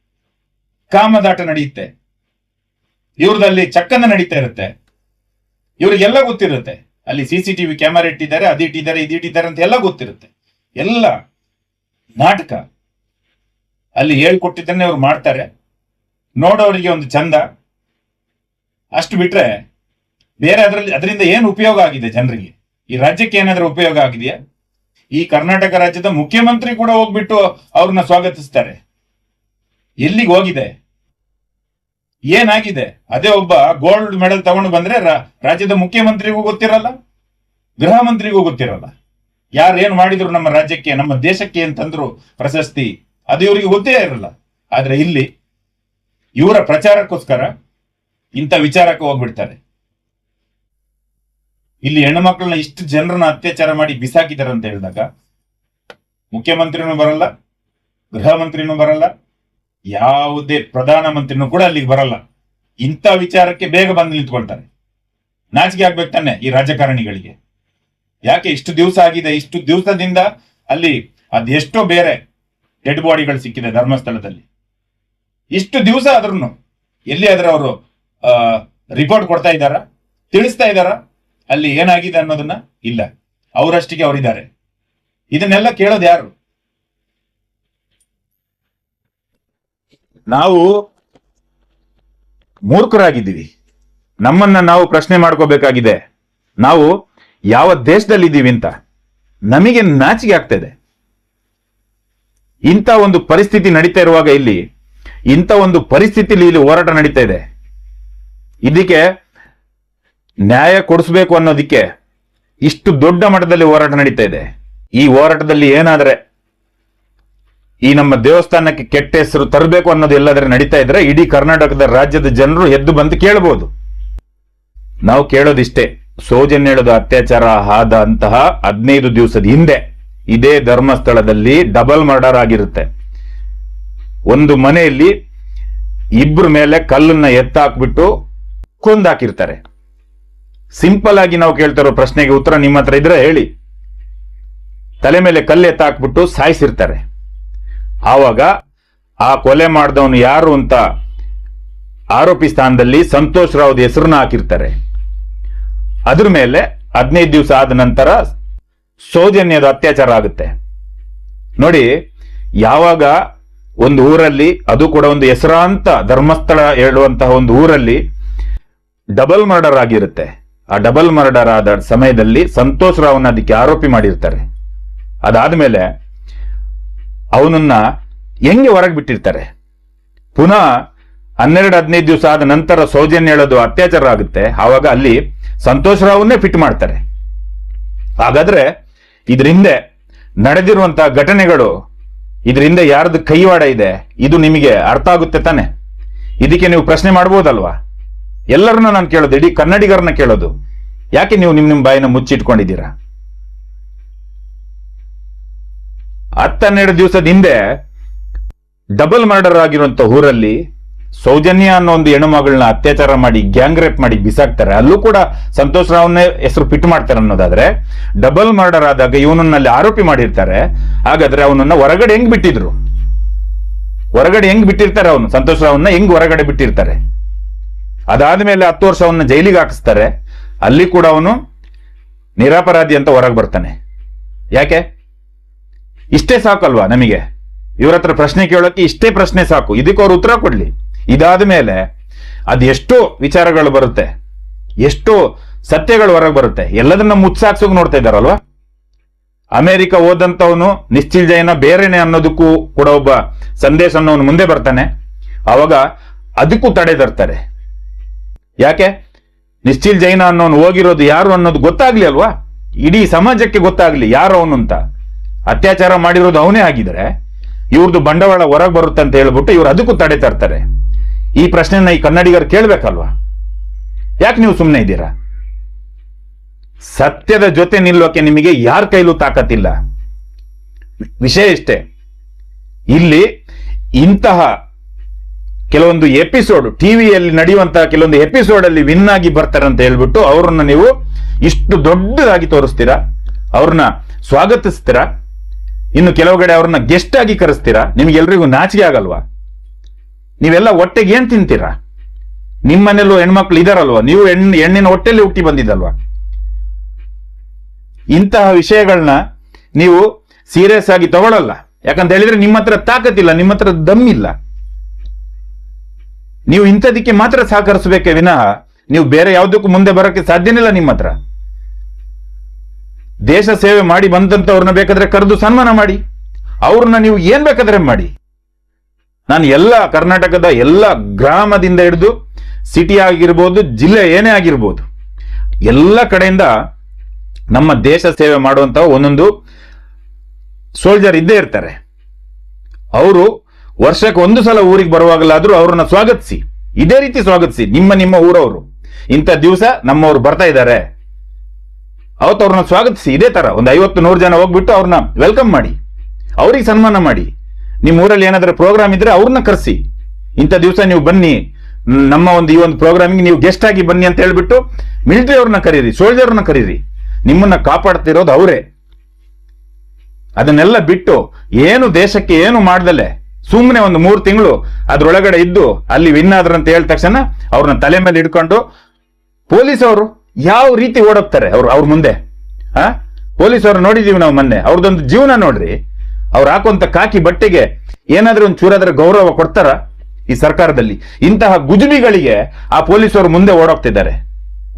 ಕಾಮದಾಟ ನಡೆಯುತ್ತೆ. ಇವ್ರದಲ್ಲಿ ಚಕ್ಕನ್ನ ನಡೀತಾ ಇರುತ್ತೆ. ಇವ್ರಿಗೆಲ್ಲ ಗೊತ್ತಿರುತ್ತೆ. ಅಲ್ಲಿ ಸಿ ಸಿ ಟಿವಿ ಕ್ಯಾಮರಾ ಇಟ್ಟಿದ್ದಾರೆ, ಅದಿಟ್ಟಿದ್ದಾರೆ, ಇದಿಟ್ಟಿದ್ದಾರೆ ಅಂತ ಎಲ್ಲ ಗೊತ್ತಿರುತ್ತೆ. ಎಲ್ಲ ನಾಟಕ. ಅಲ್ಲಿ ಹೇಳ್ಕೊಟ್ಟಿದ್ದನ್ನೇ ಅವ್ರು ಮಾಡ್ತಾರೆ. ನೋಡೋರಿಗೆ ಒಂದು ಚಂದ. ಅಷ್ಟು ಬಿಟ್ರೆ ಬೇರೆ ಅದರಲ್ಲಿ ಅದರಿಂದ ಏನು ಉಪಯೋಗ ಆಗಿದೆ ಜನರಿಗೆ? ಈ ರಾಜ್ಯಕ್ಕೆ ಏನಾದ್ರೂ ಉಪಯೋಗ ಆಗಿದೆಯಾ? ಈ ಕರ್ನಾಟಕ ರಾಜ್ಯದ ಮುಖ್ಯಮಂತ್ರಿ ಕೂಡ ಹೋಗ್ಬಿಟ್ಟು ಅವ್ರನ್ನ ಸ್ವಾಗತಿಸ್ತಾರೆ. ಎಲ್ಲಿಗೆ ಹೋಗಿದೆ? ಏನಾಗಿದೆ? ಅದೇ ಒಬ್ಬ ಗೋಲ್ಡ್ ಮೆಡಲ್ ತಗೊಂಡು ಬಂದ್ರೆ ರಾಜ್ಯದ ಮುಖ್ಯಮಂತ್ರಿಗೂ ಗೊತ್ತಿರಲ್ಲ, ಗೃಹ ಮಂತ್ರಿಗೂ ಗೊತ್ತಿರಲ್ಲ. ಯಾರು ಏನು ಮಾಡಿದ್ರು ನಮ್ಮ ರಾಜ್ಯಕ್ಕೆ, ನಮ್ಮ ದೇಶಕ್ಕೆ ಅಂತಂದ್ರು ಪ್ರಶಸ್ತಿ? ಅದು ಇವರಿಗೆ ಗೊತ್ತೇ ಇರಲ್ಲ. ಆದ್ರೆ ಇಲ್ಲಿ ಇವರ ಪ್ರಚಾರಕ್ಕೋಸ್ಕರ ಇಂಥ ವಿಚಾರಕ್ಕೆ ಹೋಗ್ಬಿಡ್ತಾರೆ. ಇಲ್ಲಿ ಹೆಣ್ಣುಮಕ್ಕಳನ್ನ ಇಷ್ಟು ಜನರನ್ನ ಅತ್ಯಾಚಾರ ಮಾಡಿ ಬಿಸಾಕಿದ್ದಾರೆ ಅಂತ ಹೇಳಿದಾಗ ಮುಖ್ಯಮಂತ್ರಿನೂ ಬರಲ್ಲ, ಗೃಹ ಮಂತ್ರಿನೂ ಬರಲ್ಲ, ಯಾವುದೇ ಪ್ರಧಾನ ಮಂತ್ರಿನೂ ಕೂಡ ಅಲ್ಲಿಗೆ ಬರಲ್ಲ. ಇಂಥ ವಿಚಾರಕ್ಕೆ ಬೇಗ ಬಂದು ನಿಂತ್ಕೊಳ್ತಾರೆ. ನಾಚಿಕೆ ಆಗ್ಬೇಕು ತಾನೆ ಈ ರಾಜಕಾರಣಿಗಳಿಗೆ. ಯಾಕೆ ಇಷ್ಟು ದಿವಸ ಆಗಿದೆ? ಇಷ್ಟು ದಿವಸದಿಂದ ಅಲ್ಲಿ ಅದೆಷ್ಟೋ ಬೇರೆ. ಡೆಡ್ ಬಾಡಿಗಳು ಸಿಕ್ಕಿದೆ ಧರ್ಮಸ್ಥಳದಲ್ಲಿ. ಇಷ್ಟು ದಿವಸ ಆದ್ರೂ ಎಲ್ಲಿ ಆದ್ರೆ ಅವರು ರಿಪೋರ್ಟ್ ಕೊಡ್ತಾ ಇದ್ದಾರ? ತಿಳಿಸ್ತಾ ಇದ್ದಾರ? ಅಲ್ಲಿ ಏನಾಗಿದೆ ಅನ್ನೋದನ್ನ ಇಲ್ಲ. ಅವರಷ್ಟಿಗೆ ಅವರಿದ್ದಾರೆ. ಇದನ್ನೆಲ್ಲ ಕೇಳೋದು ಯಾರು? ನಾವು ಮೂರ್ಖರಾಗಿದ್ದೀವಿ. ನಮ್ಮನ್ನ ನಾವು ಪ್ರಶ್ನೆ ಮಾಡ್ಕೋಬೇಕಾಗಿದೆ. ನಾವು ಯಾವ ದೇಶದಲ್ಲಿದ್ದೀವಿ ಅಂತ ನಮಗೆ ನಾಚಿಕೆ ಆಗ್ತದೆ ಇಂಥ ಒಂದು ಪರಿಸ್ಥಿತಿ ನಡೀತಾ ಇರುವಾಗ ಇಲ್ಲಿ, ಇಂಥ ಒಂದು ಪರಿಸ್ಥಿತಿಲಿ ಇಲ್ಲಿ ಹೋರಾಟ ನಡೀತಾ ಇದೆ. ಇದಕ್ಕೆ ನ್ಯಾಯ ಕೊಡಿಸ್ಬೇಕು ಅನ್ನೋದಕ್ಕೆ ಇಷ್ಟು ದೊಡ್ಡ ಮಟ್ಟದಲ್ಲಿ ಹೋರಾಟ ನಡೀತಾ ಇದೆ. ಈ ಹೋರಾಟದಲ್ಲಿ ಏನಾದರೆ ಈ ನಮ್ಮ ದೇವಸ್ಥಾನಕ್ಕೆ ಕೆಟ್ಟ ಹೆಸರು ತರಬೇಕು ಅನ್ನೋದು ಎಲ್ಲಾದ್ರೆ ನಡೀತಾ ಇದ್ರೆ ಇಡೀ ಕರ್ನಾಟಕದ ರಾಜ್ಯದ ಜನರು ಎದ್ದು ಬಂದು ಕೇಳಬಹುದು ನಾವು ಕೇಳೋದಿಷ್ಟೇ ಸೌಜನ್ಯದ ಅತ್ಯಾಚಾರ ಆದ ಅಂತಹ ಹದಿನೈದು ದಿವಸದ ಹಿಂದೆ. ಇದೇ ಧರ್ಮಸ್ಥಳದಲ್ಲಿ ಡಬಲ್ ಮರ್ಡರ್ ಆಗಿರುತ್ತೆ. ಒಂದು ಮನೆಯಲ್ಲಿ ಇಬ್ರ ಮೇಲೆ ಕಲ್ಲನ್ನ ಎತ್ತಾಕ್ಬಿಟ್ಟು ಕೊಂದಾಕಿರ್ತಾರೆ. ಸಿಂಪಲ್ ಆಗಿ ನಾವು ಕೇಳ್ತಿರೋ ಪ್ರಶ್ನೆಗೆ ಉತ್ತರ ನಿಮ್ಮ ಹತ್ರ ಇದ್ರೆ ಹೇಳಿ. ತಲೆ ಮೇಲೆ ಕಲ್ಲು ಎತ್ತಾಕ್ಬಿಟ್ಟು ಸಾಯಿಸಿರ್ತಾರೆ. ಆವಾಗ ಆ ಕೊಲೆ ಮಾಡಿದವನು ಯಾರು ಅಂತ ಆರೋಪಿ ಸ್ಥಾನದಲ್ಲಿ ಸಂತೋಷ್ ರಾವ್ದ ಹೆಸರನ್ನ ಹಾಕಿರ್ತಾರೆ. ಅದ್ರ ಮೇಲೆ ಹದಿನೈದು ದಿವಸ ಆದ ನಂತರ ಸೌಜನ್ಯದ ಅತ್ಯಾಚಾರ ಆಗುತ್ತೆ. ನೋಡಿ, ಯಾವಾಗ ಒಂದು ಊರಲ್ಲಿ, ಅದು ಕೂಡ ಒಂದು ಹೆಸರಾಂತ ಧರ್ಮಸ್ಥಳ ಹೇಳುವಂತಹ ಒಂದು ಊರಲ್ಲಿ ಡಬಲ್ ಮರ್ಡರ್ ಆಗಿರುತ್ತೆ. ಆ ಡಬಲ್ ಮರ್ಡರ್ ಆದ ಸಮಯದಲ್ಲಿ ಸಂತೋಷ್ ರಾವ್ನ ಅದಕ್ಕೆ ಆರೋಪಿ ಮಾಡಿರ್ತಾರೆ. ಅದಾದ್ಮೇಲೆ ಅವನನ್ನ ಹೆಂಗೆ ಹೊರಗೆ ಬಿಟ್ಟಿರ್ತಾರೆ? ಪುನಃ ಹನ್ನೆರಡು, ಹದಿನೈದು ದಿವಸ ಆದ ನಂತರ ಸೌಜನ್ಯ ಹೇಳೋದು ಅತ್ಯಾಚಾರ ಆಗುತ್ತೆ. ಆವಾಗ ಅಲ್ಲಿ ಸಂತೋಷ್ ರಾವನ್ನೇ ಫಿಟ್ ಮಾಡ್ತಾರೆ. ಹಾಗಾದ್ರೆ ಇದ್ರ ಹಿಂದೆ ನಡೆದಿರುವಂತಹ ಘಟನೆಗಳು ಇದರಿಂದ ಯಾರ್ದು ಕೈವಾಡ ಇದೆ, ಇದು ನಿಮಗೆ ಅರ್ಥ ಆಗುತ್ತೆ ತಾನೆ? ಇದಕ್ಕೆ ನೀವು ಪ್ರಶ್ನೆ ಮಾಡ್ಬೋದಲ್ವಾ? ಎಲ್ಲರನ್ನ ನಾನು ಕೇಳೋದು, ಇಡೀ ಕನ್ನಡಿಗರನ್ನ ಕೇಳೋದು. ಯಾಕೆ ನೀವು ನಿಮ್ ನಿಮ್ ಬಾಯಿನ ಮುಚ್ಚಿಟ್ಕೊಂಡಿದ್ದೀರಾ? ಹತ್ತೆರಡು ದಿವಸದ ಹಿಂದೆ ಡಬಲ್ ಮರ್ಡರ್ ಆಗಿರುವಂತ ಊರಲ್ಲಿ ಸೌಜನ್ಯ ಅನ್ನೋ ಒಂದು ಹೆಣ್ಣು ಮಗಳನ್ನ ಅತ್ಯಾಚಾರ ಮಾಡಿ ಗ್ಯಾಂಗ್ ರೇಪ್ ಮಾಡಿ ಬಿಸಾಕ್ತಾರೆ. ಅಲ್ಲೂ ಕೂಡ ಸಂತೋಷ್ ರಾವ್ನೇ ಹೆಸರು ಫಿಟ್ ಮಾಡ್ತಾರೆ ಅನ್ನೋದಾದ್ರೆ ಡಬಲ್ ಮರ್ಡರ್ ಆದಾಗ ಇವನನ್ನಲ್ಲಿ ಆರೋಪಿ ಮಾಡಿರ್ತಾರೆ. ಹಾಗಾದ್ರೆ ಅವನನ್ನ ಹೊರಗಡೆ ಹೆಂಗ್ ಬಿಟ್ಟಿದ್ರು? ಹೊರಗಡೆ ಹೆಂಗ್ ಬಿಟ್ಟಿರ್ತಾರೆ ಅವನು? ಸಂತೋಷ್ ರಾವ್ನ ಹೆಂಗ್ ಹೊರಗಡೆ ಬಿಟ್ಟಿರ್ತಾರೆ? ಅದಾದ್ಮೇಲೆ ಹತ್ತು ವರ್ಷ ಅವನ್ನ ಜೈಲಿಗೆ ಹಾಕಿಸ್ತಾರೆ. ಅಲ್ಲಿ ಕೂಡ ಅವನು ನಿರಾಪರಾಧಿ ಅಂತ ಹೊರಗೆ ಬರ್ತಾನೆ. ಯಾಕೆ? ಇಷ್ಟೇ ಸಾಕಲ್ವಾ ನಮಗೆ? ಇವ್ರ ಹತ್ರ ಪ್ರಶ್ನೆ ಕೇಳೋಕೆ ಇಷ್ಟೇ ಪ್ರಶ್ನೆ ಸಾಕು. ಇದಕ್ಕೆ ಅವ್ರು ಉತ್ತರ ಕೊಡ್ಲಿ. ಇದಾದ ಮೇಲೆ ಅದೆಷ್ಟೋ ವಿಚಾರಗಳು ಬರುತ್ತೆ, ಎಷ್ಟೋ ಸತ್ಯಗಳು ಹೊರಗೆ ಬರುತ್ತೆ. ಎಲ್ಲದನ್ನ ಮುತ್ಸಾಕ್ಸೋಗಿ ನೋಡ್ತಾ ಇದ್ದಾರಲ್ವಾ? ಅಮೆರಿಕ ಹೋದಂತವನು ನಿಶ್ಚಿಲ್ ಜೈನ ಬೇರೆನೆ ಅನ್ನೋದಕ್ಕೂ ಕೂಡ ಒಬ್ಬ ಸಂದೇಶ ಅನ್ನೋನು ಮುಂದೆ ಬರ್ತಾನೆ. ಅವಾಗ ಅದಕ್ಕೂ ತಡೆ ತರ್ತಾರೆ. ಯಾಕೆ? ನಿಶ್ಚಿಲ್ ಜೈನ ಅನ್ನೋನು ಹೋಗಿರೋದು ಯಾರು ಅನ್ನೋದು ಗೊತ್ತಾಗ್ಲಿ ಅಲ್ವಾ? ಇಡೀ ಸಮಾಜಕ್ಕೆ ಗೊತ್ತಾಗ್ಲಿ ಯಾರು ಅವನು ಅಂತ. ಅತ್ಯಾಚಾರ ಮಾಡಿರೋದು ಅವನೇ ಆಗಿದ್ರೆ ಇವ್ರದ್ದು ಬಂಡವಾಳ ಹೊರಗೆ ಬರುತ್ತೆ ಅಂತ ಹೇಳ್ಬಿಟ್ಟು ಇವ್ರು ಅದಕ್ಕೂ ತಡೆ ತರ್ತಾರೆ. ಈ ಪ್ರಶ್ನೆನ ಈ ಕನ್ನಡಿಗರು ಕೇಳ್ಬೇಕಲ್ವಾ? ಯಾಕೆ ನೀವು ಸುಮ್ಮನೆ ಇದ್ದೀರಾ? ಸತ್ಯದ ಜೊತೆ ನಿಲ್ಲೋಕೆ ನಿಮಗೆ ಯಾರ ಕೈಲೂ ತಾಕತ್ತಿಲ್ಲ. ವಿಷಯ ಇಷ್ಟೇ. ಇಲ್ಲಿ ಇಂತಹ ಕೆಲವೊಂದು ಎಪಿಸೋಡ್ ಟಿವಿಯಲ್ಲಿ ನಡೆಯುವಂತಹ ಕೆಲವೊಂದು ಎಪಿಸೋಡ್ ಅಲ್ಲಿ ವಿನ್ ಆಗಿ ಬರ್ತಾರೆ ಅಂತ ಹೇಳ್ಬಿಟ್ಟು ಅವ್ರನ್ನ ನೀವು ಇಷ್ಟು ದೊಡ್ಡದಾಗಿ ತೋರಿಸ್ತೀರಾ? ಅವ್ರನ್ನ ಸ್ವಾಗತಿಸ್ತೀರಾ? ಇನ್ನು ಕೆಲವು ಕಡೆ ಅವ್ರನ್ನ ಗೆಸ್ಟ್ ಆಗಿ ಕರೆಸ್ತೀರಾ? ನಿಮ್ಗೆಲ್ರಿಗೂ ನಾಚಿಕೆ ಆಗಲ್ವಾ? ನೀವೆಲ್ಲ ಹೊಟ್ಟೆಗೆ ಏನ್ ತಿಂತೀರಾ? ನಿಮ್ಮನೆಲ್ಲೂ ಹೆಣ್ಮಕ್ಳು ಇದಾರಲ್ವಾ? ನೀವು ಹೆಣ್ಣು ಹೆಣ್ಣಿನ ಹೊಟ್ಟೆಲಿ ಹುಟ್ಟಿ ಬಂದಿದ್ದಲ್ವಾ? ಇಂತಹ ವಿಷಯಗಳನ್ನ ನೀವು ಸೀರಿಯಸ್ ಆಗಿ ತಗೊಳ್ಳಲ್ಲ ಯಾಕಂತ ಹೇಳಿದ್ರೆ ನಿಮ್ಮ ಹತ್ರ ತಾಕತ್ತಿಲ್ಲ ನಿಮ್ಮ ಹತ್ರ ದಮ್ಮಿಲ್ಲ ನೀವು ಇಂಥದಕ್ಕೆ ಮಾತ್ರ ಸಹಕರಿಸಬೇಕೇ ವಿನಃ ನೀವು ಬೇರೆ ಯಾವುದಕ್ಕೂ ಮುಂದೆ ಬರೋಕ್ಕೆ ಸಾಧ್ಯನಿಲ್ಲ ನಿಮ್ಮ ಹತ್ರ. ದೇಶ ಸೇವೆ ಮಾಡಿ ಬಂದಂತವ್ರನ್ನ ಬೇಕಾದ್ರೆ ಕರೆದು ಸನ್ಮಾನ ಮಾಡಿ. ಅವ್ರನ್ನ ನೀವು ಏನ್ ಬೇಕಾದ್ರೆ ಮಾಡಿ. ನಾನು ಎಲ್ಲ ಕರ್ನಾಟಕದ ಎಲ್ಲ ಗ್ರಾಮದಿಂದ ಹಿಡಿದು ಸಿಟಿ ಆಗಿರ್ಬೋದು, ಜಿಲ್ಲೆ ಏನೇ ಆಗಿರ್ಬೋದು, ಎಲ್ಲ ಕಡೆಯಿಂದ ನಮ್ಮ ದೇಶ ಸೇವೆ ಮಾಡುವಂತ ಒಂದೊಂದು ಸೋಲ್ಜರ್ ಇದ್ದೇ ಇರ್ತಾರೆ. ಅವರು ವರ್ಷಕ್ಕೆ ಒಂದು ಸಲ ಊರಿಗೆ ಬರುವಾಗಲಾದರೂ ಅವ್ರನ್ನ ಸ್ವಾಗತಿಸಿ. ಇದೇ ರೀತಿ ಸ್ವಾಗತಿಸಿ, ನಿಮ್ಮ ನಿಮ್ಮ ಊರವರು. ಇಂಥ ದಿವಸ ನಮ್ಮವರು ಬರ್ತಾ ಇದ್ದಾರೆ. ಅವತ್ತು ಅವ್ರನ್ನ ಸ್ವಾಗತಿಸಿ, ಇದೇ ತರ. ಒಂದು ಐವತ್ತು, ನೂರು ಜನ ಹೋಗ್ಬಿಟ್ಟು ಅವ್ರನ್ನ ವೆಲ್ಕಮ್ ಮಾಡಿ. ಅವ್ರಿಗೆ ಸನ್ಮಾನ ಮಾಡಿ. ನಿಮ್ಮ ಊರಲ್ಲಿ ಏನಾದರೂ ಪ್ರೋಗ್ರಾಮ್ ಇದ್ರೆ ಅವ್ರನ್ನ ಕರೆಸಿ. ಇಂಥ ದಿವಸ ನೀವು ಬನ್ನಿ. ನಮ್ಮ ಒಂದು ಈ ಒಂದು ಪ್ರೋಗ್ರಾಮಿಗೆ ನೀವು ಗೆಸ್ಟ್ ಆಗಿ ಬನ್ನಿ ಅಂತ ಹೇಳ್ಬಿಟ್ಟು ಮಿಲಿಟರಿ ಅವ್ರನ್ನ ಕರೀರಿ ಸೋಲ್ಜರ್ನ ಕರೀರಿ. ನಿಮ್ಮನ್ನ ಕಾಪಾಡ್ತಿರೋದು ಅವರೇ. ಅದನ್ನೆಲ್ಲ ಬಿಟ್ಟು ಏನು ದೇಶಕ್ಕೆ ಏನು ಮಾಡ್ದಲೆ? ಸುಮ್ಮನೆ ಒಂದು ಮೂರು ತಿಂಗಳು ಅದ್ರೊಳಗಡೆ ಇದ್ದು ಅಲ್ಲಿ ವಿನ್ ಆದ್ರಂತ ಹೇಳಿದ ತಕ್ಷಣ ಅವ್ರನ್ನ ತಲೆ ಮೇಲೆ ಇಟ್ಕೊಂಡು ಪೊಲೀಸ್ ಅವರು ಯಾವ ರೀತಿ ಓಡೋಗ್ತಾರೆ ಅವ್ರು ಅವ್ರ ಮುಂದೆ? ಆ? ಪೊಲೀಸ್ ಅವ್ರು ನೋಡಿದೀವಿ ನಾವು ಮೊನ್ನೆ. ಅವ್ರದ್ದೊಂದು ಜೀವನ ನೋಡ್ರಿ. ಅವ್ರು ಹಾಕುವಂತ ಕಾಕಿ ಬಟ್ಟೆಗೆ ಏನಾದ್ರೂ ಒಂದು ಚೂರಾದ್ರೆ ಗೌರವ ಕೊಡ್ತಾರ? ಈ ಸರ್ಕಾರದಲ್ಲಿ. ಇಂತಹ ಗುಜುಬಿಗಳಿಗೆ ಆ ಪೊಲೀಸ್ ಅವರು ಮುಂದೆ ಓಡೋಗ್ತಿದ್ದಾರೆ.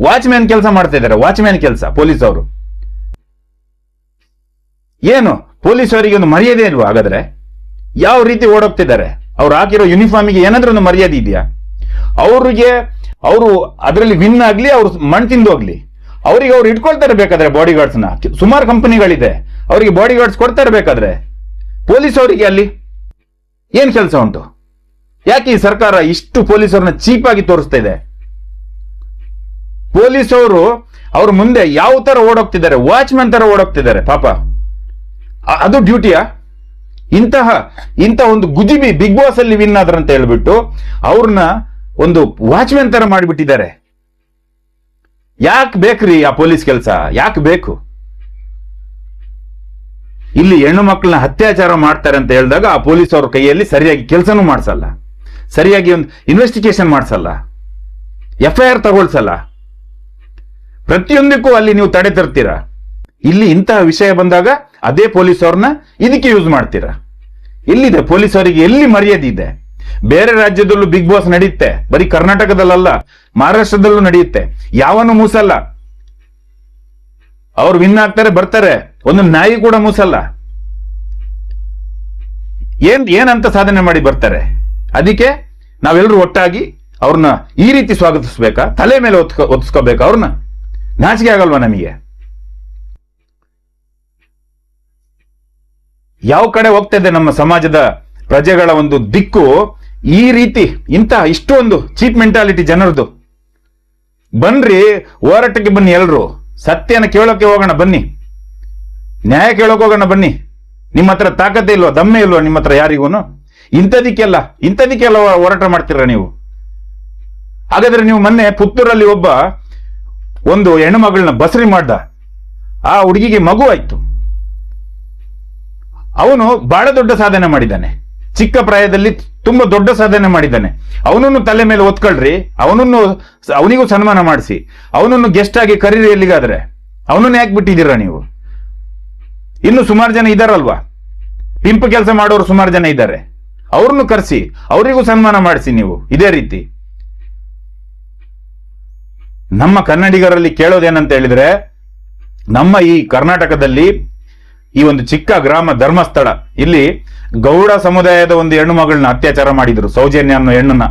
ವಾಚ್ಮ್ಯಾನ್ ಕೆಲಸ ಮಾಡ್ತಾ ಇದ್ದಾರೆ. ವಾಚ್ಮ್ಯಾನ್ ಕೆಲಸ ಪೊಲೀಸ್ ಅವರು ಏನು? ಪೊಲೀಸ್ ಅವರಿಗೆ ಒಂದು ಮರ್ಯಾದೆ ಇಲ್ವಾ ಹಾಗಾದ್ರೆ? ಯಾವ ರೀತಿ ಓಡೋಗ್ತಿದ್ದಾರೆ? ಅವ್ರು ಹಾಕಿರೋ ಯೂನಿಫಾರ್ಮಿಗೆ ಏನಾದ್ರೂ ಒಂದು ಮರ್ಯಾದೆ ಇದೆಯಾ? ಅವ್ರಿಗೆ, ಅವರು ಅದರಲ್ಲಿ ವಿನ್ ಆಗ್ಲಿ, ಅವ್ರು ಮಣ್ ತಿಂದು ಹೋಗ್ಲಿ. ಅವ್ರಿಗೆ ಅವ್ರು ಇಟ್ಕೊಳ್ತಾರೆ ಬೇಕಾದ್ರೆ ಬಾಡಿ ಗಾರ್ಡ್ಸ್ನ ಸುಮಾರು ಕಂಪನಿಗಳಿದೆ ಅವರಿಗೆ ಬಾಡಿ ಗಾರ್ಡ್ಸ್ ಕೊಡ್ತಾರೆ ಬೇಕಾದ್ರೆ ಪೊಲೀಸ್ ಅವರಿಗೆ ಅಲ್ಲಿ? ಏನ್ ಕೆಲಸ ಉಂಟು? ಯಾಕೆ ಈ ಸರ್ಕಾರ ಇಷ್ಟು ಪೊಲೀಸರನ್ನ ಚೀಪ್ ಆಗಿ ತೋರಿಸ್ತಾ ಇದೆ? ಪೊಲೀಸ್ ಅವರು ಅವ್ರ ಮುಂದೆ ಯಾವ ತರ ಓಡೋಗ್ತಿದ್ದಾರೆ ವಾಚ್ಮನ್ ತರ ಓಡೋಗ್ತಿದ್ದಾರೆ, ಪಾಪ. ಅದು ಡ್ಯೂಟಿಯಾ ಇಂತಹ ಇಂತಹ ಒಂದು ಗುಜಿಬಿ ಬಿಗ್ ಬಾಸ್ ಅಲ್ಲಿ ವಿನ್ ಆದ್ರಂತ ಹೇಳ್ಬಿಟ್ಟು ಅವ್ರನ್ನ ಒಂದು ವಾಚ್ಮನ್ ತರ ಮಾಡಿಬಿಟ್ಟಿದ್ದಾರೆ. ಯಾಕೆ ಬೇಕ್ರಿ ಆ ಪೊಲೀಸ್ ಕೆಲಸ? ಯಾಕೆ ಬೇಕು? ಇಲ್ಲಿ ಹೆಣ್ಣು ಮಕ್ಕಳನ್ನ ಅತ್ಯಾಚಾರ ಮಾಡ್ತಾರೆ ಅಂತ ಹೇಳಿದಾಗ ಆ ಪೊಲೀಸ್ ಅವ್ರ ಕೈಯಲ್ಲಿ ಸರಿಯಾಗಿ ಕೆಲಸನೂ ಮಾಡಿಸಲ್ಲ. ಸರಿಯಾಗಿ ಒಂದು ಇನ್ವೆಸ್ಟಿಗೇಷನ್ ಮಾಡಿಸಲ್ಲ. ಎಫ್ ಐ ಆರ್ ತಗೊಳ್ಸಲ್ಲ. ಪ್ರತಿಯೊಂದಕ್ಕೂ ಅಲ್ಲಿ ನೀವು ತಡೆ ತರ್ತೀರಾ? ಇಲ್ಲಿ ಇಂತಹ ವಿಷಯ ಬಂದಾಗ ಅದೇ ಪೊಲೀಸ್ ಅವ್ರನ್ನ ಇದಕ್ಕೆ ಯೂಸ್ ಮಾಡ್ತೀರಾ? ಎಲ್ಲಿದೆ? ಪೊಲೀಸ್ ಅವರಿಗೆ ಎಲ್ಲಿ ಮರ್ಯಾದೆ ಇದೆ? ಬೇರೆ ರಾಜ್ಯದಲ್ಲೂ ಬಿಗ್ ಬಾಸ್ ನಡೆಯುತ್ತೆ ಬರೀ ಕರ್ನಾಟಕದಲ್ಲಲ್ಲ, ಮಹಾರಾಷ್ಟ್ರದಲ್ಲೂ ನಡೆಯುತ್ತೆ ಯಾವನು ಮೂಸಲ್ಲ. ಅವ್ರು ವಿನ್ ಆಗ್ತಾರೆ, ಬರ್ತಾರೆ. ಒಂದು ನಾಯಿ ಕೂಡ ಮೂಸಲ್ಲ. ಏನ್, ಏನಂತ ಸಾಧನೆ ಮಾಡಿ ಬರ್ತಾರೆ? ಅದಕ್ಕೆ ನಾವೆಲ್ಲರೂ ಒಟ್ಟಾಗಿ ಅವ್ರನ್ನ ಈ ರೀತಿ ಸ್ವಾಗತಿಸ್ಬೇಕಾ? ತಲೆ ಮೇಲೆ ಒತ್ಕೊ, ಒತ್ಸ್ಕೋಬೇಕಾ ಅವ್ರನ್ನ? ನಾಚಿಕೆ ಆಗಲ್ವಾ ನಮಗೆ? ಯಾವ ಕಡೆ ಹೋಗ್ತಾ ಇದೆ ನಮ್ಮ ಸಮಾಜದ ಪ್ರಜೆಗಳ ಒಂದು ದಿಕ್ಕು, ಈ ರೀತಿ ಇಂತಹ ಇಷ್ಟೊಂದು ಚೀಪ್ ಮೆಂಟಾಲಿಟಿ ಜನರದು. ಬನ್ರಿ, ಹೋರಾಟಕ್ಕೆ ಬನ್ನಿ ಎಲ್ರು. ಸತ್ಯನ ಕೇಳೋಕೆ ಹೋಗೋಣ, ಬನ್ನಿ. ನ್ಯಾಯ ಕೇಳೋಕೆ ಹೋಗೋಣ, ಬನ್ನಿ. ನಿಮ್ಮ ಹತ್ರ ತಾಕತ್ತೆ ಇಲ್ವಾ? ದಮ್ಮೆ ಇಲ್ವಾ ನಿಮ್ಮ ಹತ್ರ ಯಾರಿಗೂನು? ಇಂಥದಕ್ಕೆಲ್ಲ ಇಂಥದಕ್ಕೆಲ್ಲ ಹೋರಾಟ ಮಾಡ್ತೀರಾ ನೀವು? ಹಾಗಾದ್ರೆ ನೀವು ಮೊನ್ನೆ ಪುತ್ತೂರಲ್ಲಿ ಒಬ್ಬ ಒಂದು ಹೆಣ್ಣುಮಗಳನ್ನ ಬಸರಿ ಮಾಡ್ದ. ಆ ಹುಡುಗಿಗೆ ಮಗು ಆಯ್ತು. ಅವನು ಬಹಳ ದೊಡ್ಡ ಸಾಧನೆ ಮಾಡಿದ್ದಾನೆ. ಚಿಕ್ಕ ಪ್ರಾಯದಲ್ಲಿ ತುಂಬಾ ದೊಡ್ಡ ಸಾಧನೆ ಮಾಡಿದ್ದಾನೆ. ಅವನನ್ನು ತಲೆ ಮೇಲೆ ಒತ್ಕೊಳ್ರಿ ಅವನನ್ನು ಅವನಿಗೂ ಸನ್ಮಾನ ಮಾಡಿಸಿ, ಅವನನ್ನು ಗೆಸ್ಟ್ ಆಗಿ ಕರೀರಿ ಎಲ್ಲಿಗಾದ್ರೆ ಅವನನ್ನು ಯಾಕೆ ಬಿಟ್ಟಿದ್ದೀರಾ ನೀವು? ಇನ್ನು ಸುಮಾರು ಜನ ಇದಾರಲ್ವಾ? ಪಿಂಪು ಕೆಲಸ ಮಾಡೋರು ಸುಮಾರು ಜನ ಇದ್ದಾರೆ. ಅವ್ರನ್ನು ಕರೆಸಿ, ಅವರಿಗೂ ಸನ್ಮಾನ ಮಾಡಿಸಿ ನೀವು, ಇದೇ ರೀತಿ. ನಮ್ಮ ಕನ್ನಡಿಗರಲ್ಲಿ ಕೇಳೋದೇನಂತ ಹೇಳಿದ್ರೆ, ನಮ್ಮ ಈ ಕರ್ನಾಟಕದಲ್ಲಿ ಈ ಒಂದು ಚಿಕ್ಕ ಗ್ರಾಮ ಧರ್ಮಸ್ಥಳ. ಇಲ್ಲಿ ಗೌಡ ಸಮುದಾಯದ ಒಂದು ಹೆಣ್ಣು ಮಗಳನ್ನ ಅತ್ಯಾಚಾರ ಮಾಡಿದ್ರು, ಸೌಜನ್ಯ ಅನ್ನೋ ಹೆಣ್ಣನ್ನ.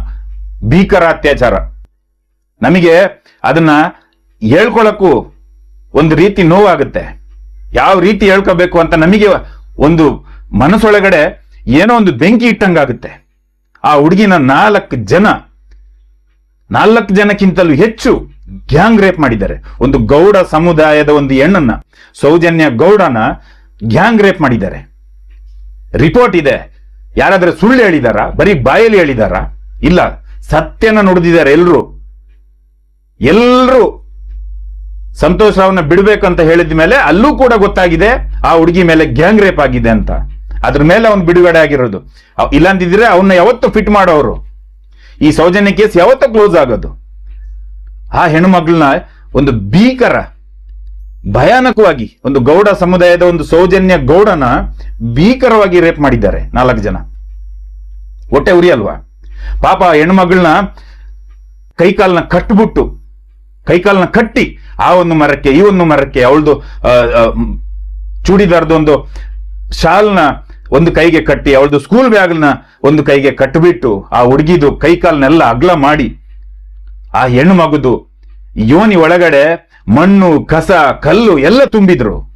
ಭೀಕರ ಅತ್ಯಾಚಾರ. ನಮಗೆ ಅದನ್ನ ಹೇಳ್ಕೊಳಕ್ಕೂ ಒಂದು ರೀತಿ ನೋವಾಗುತ್ತೆ. ಯಾವ ರೀತಿ ಹೇಳ್ಕೋಬೇಕು ಅಂತ ನಮಗೆ ಒಂದು ಮನಸ್ಸೊಳಗಡೆ ಏನೋ ಒಂದು ಬೆಂಕಿ ಇಟ್ಟಂಗಾಗುತ್ತೆ. ಆ ಹುಡುಗಿನ ನಾಲ್ಕು ಜನ, ನಾಲ್ಕು ಜನಕ್ಕಿಂತಲೂ ಹೆಚ್ಚು ಗ್ಯಾಂಗ್ ರೇಪ್ ಮಾಡಿದ್ದಾರೆ. ಒಂದು ಗೌಡ ಸಮುದಾಯದ ಒಂದು ಹೆಣ್ಣನ್ನ, ಸೌಜನ್ಯ ಗೌಡನ ಗ್ಯಾಂಗ್ ರೇಪ್ ಮಾಡಿದ್ದಾರೆ. ರಿಪೋರ್ಟ್ ಇದೆ. ಯಾರಾದ್ರೂ ಸುಳ್ಳು ಹೇಳಿದಾರಾ? ಬರೀ ಬಾಯಲ್ಲಿ ಹೇಳಿದಾರಾ? ಇಲ್ಲ. ಸತ್ಯನ ನುಡಿದಿದ್ದಾರೆ ಎಲ್ಲರೂ ಎಲ್ಲರೂ ಸಂತೋಷ್ ರಾವ್ನ ಬಿಡ್ಬೇಕಂತ ಹೇಳಿದ ಮೇಲೆ ಅಲ್ಲೂ ಕೂಡ ಗೊತ್ತಾಗಿದೆ, ಆ ಹುಡುಗಿ ಮೇಲೆ ಗ್ಯಾಂಗ್ ರೇಪ್ ಆಗಿದೆ ಅಂತ. ಅದ್ರ ಮೇಲೆ ಅವ್ನು ಬಿಡುಗಡೆ ಆಗಿರೋದು. ಇಲ್ಲಾಂದಿದ್ರೆ ಅವನ್ನ ಯಾವತ್ತೂ ಫಿಟ್ ಮಾಡೋರು. ಈ ಸೌಜನ್ಯ ಕೇಸ್ ಯಾವತ್ತೂ ಕ್ಲೋಸ್ ಆಗೋದು. ಆ ಹೆಣ್ಣು ಮಗಳನ್ನ ಒಂದು ಭೀಕರ ಭಯಾನಕವಾಗಿ ಒಂದು ಗೌಡ ಸಮುದಾಯದ ಒಂದು ಸೌಜನ್ಯ ಗೌಡನ ಭೀಕರವಾಗಿ ರೇಪ್ ಮಾಡಿದ್ದಾರೆ ನಾಲ್ಕು ಜನ. ಹೊಟ್ಟೆ ಉರಿ ಅಲ್ವಾ ಪಾಪ ಹೆಣ್ಮಗಳನ್ನ ಕೈಕಾಲನ್ನ ಕಟ್ಬಿಟ್ಟು, ಕೈಕಾಲನ್ನ ಕಟ್ಟಿ ಆ ಒಂದು ಮರಕ್ಕೆ, ಈ ಒಂದು ಮರಕ್ಕೆ ಅವಳದು ಚೂಡಿದಾರ್ದು ಒಂದು ಶಾಲ್ನ ಒಂದು ಕೈಗೆ ಕಟ್ಟಿ ಅವಳದು ಸ್ಕೂಲ್ ಬ್ಯಾಗ್ನ ಒಂದು ಕೈಗೆ ಕಟ್ಟಿಬಿಟ್ಟು ಆ ಹುಡುಗಿದು ಕೈಕಾಲನ್ನೆಲ್ಲ ಅಗ್ಲ ಮಾಡಿ ಆ ಹೆಣ್ಣು ಮಗುದು ಯೋನಿ ಒಳಗಡೆ ಮಣ್ಣು, ಕಸ, ಕಲ್ಲು ಎಲ್ಲ ತುಂಬಿದ್ರು.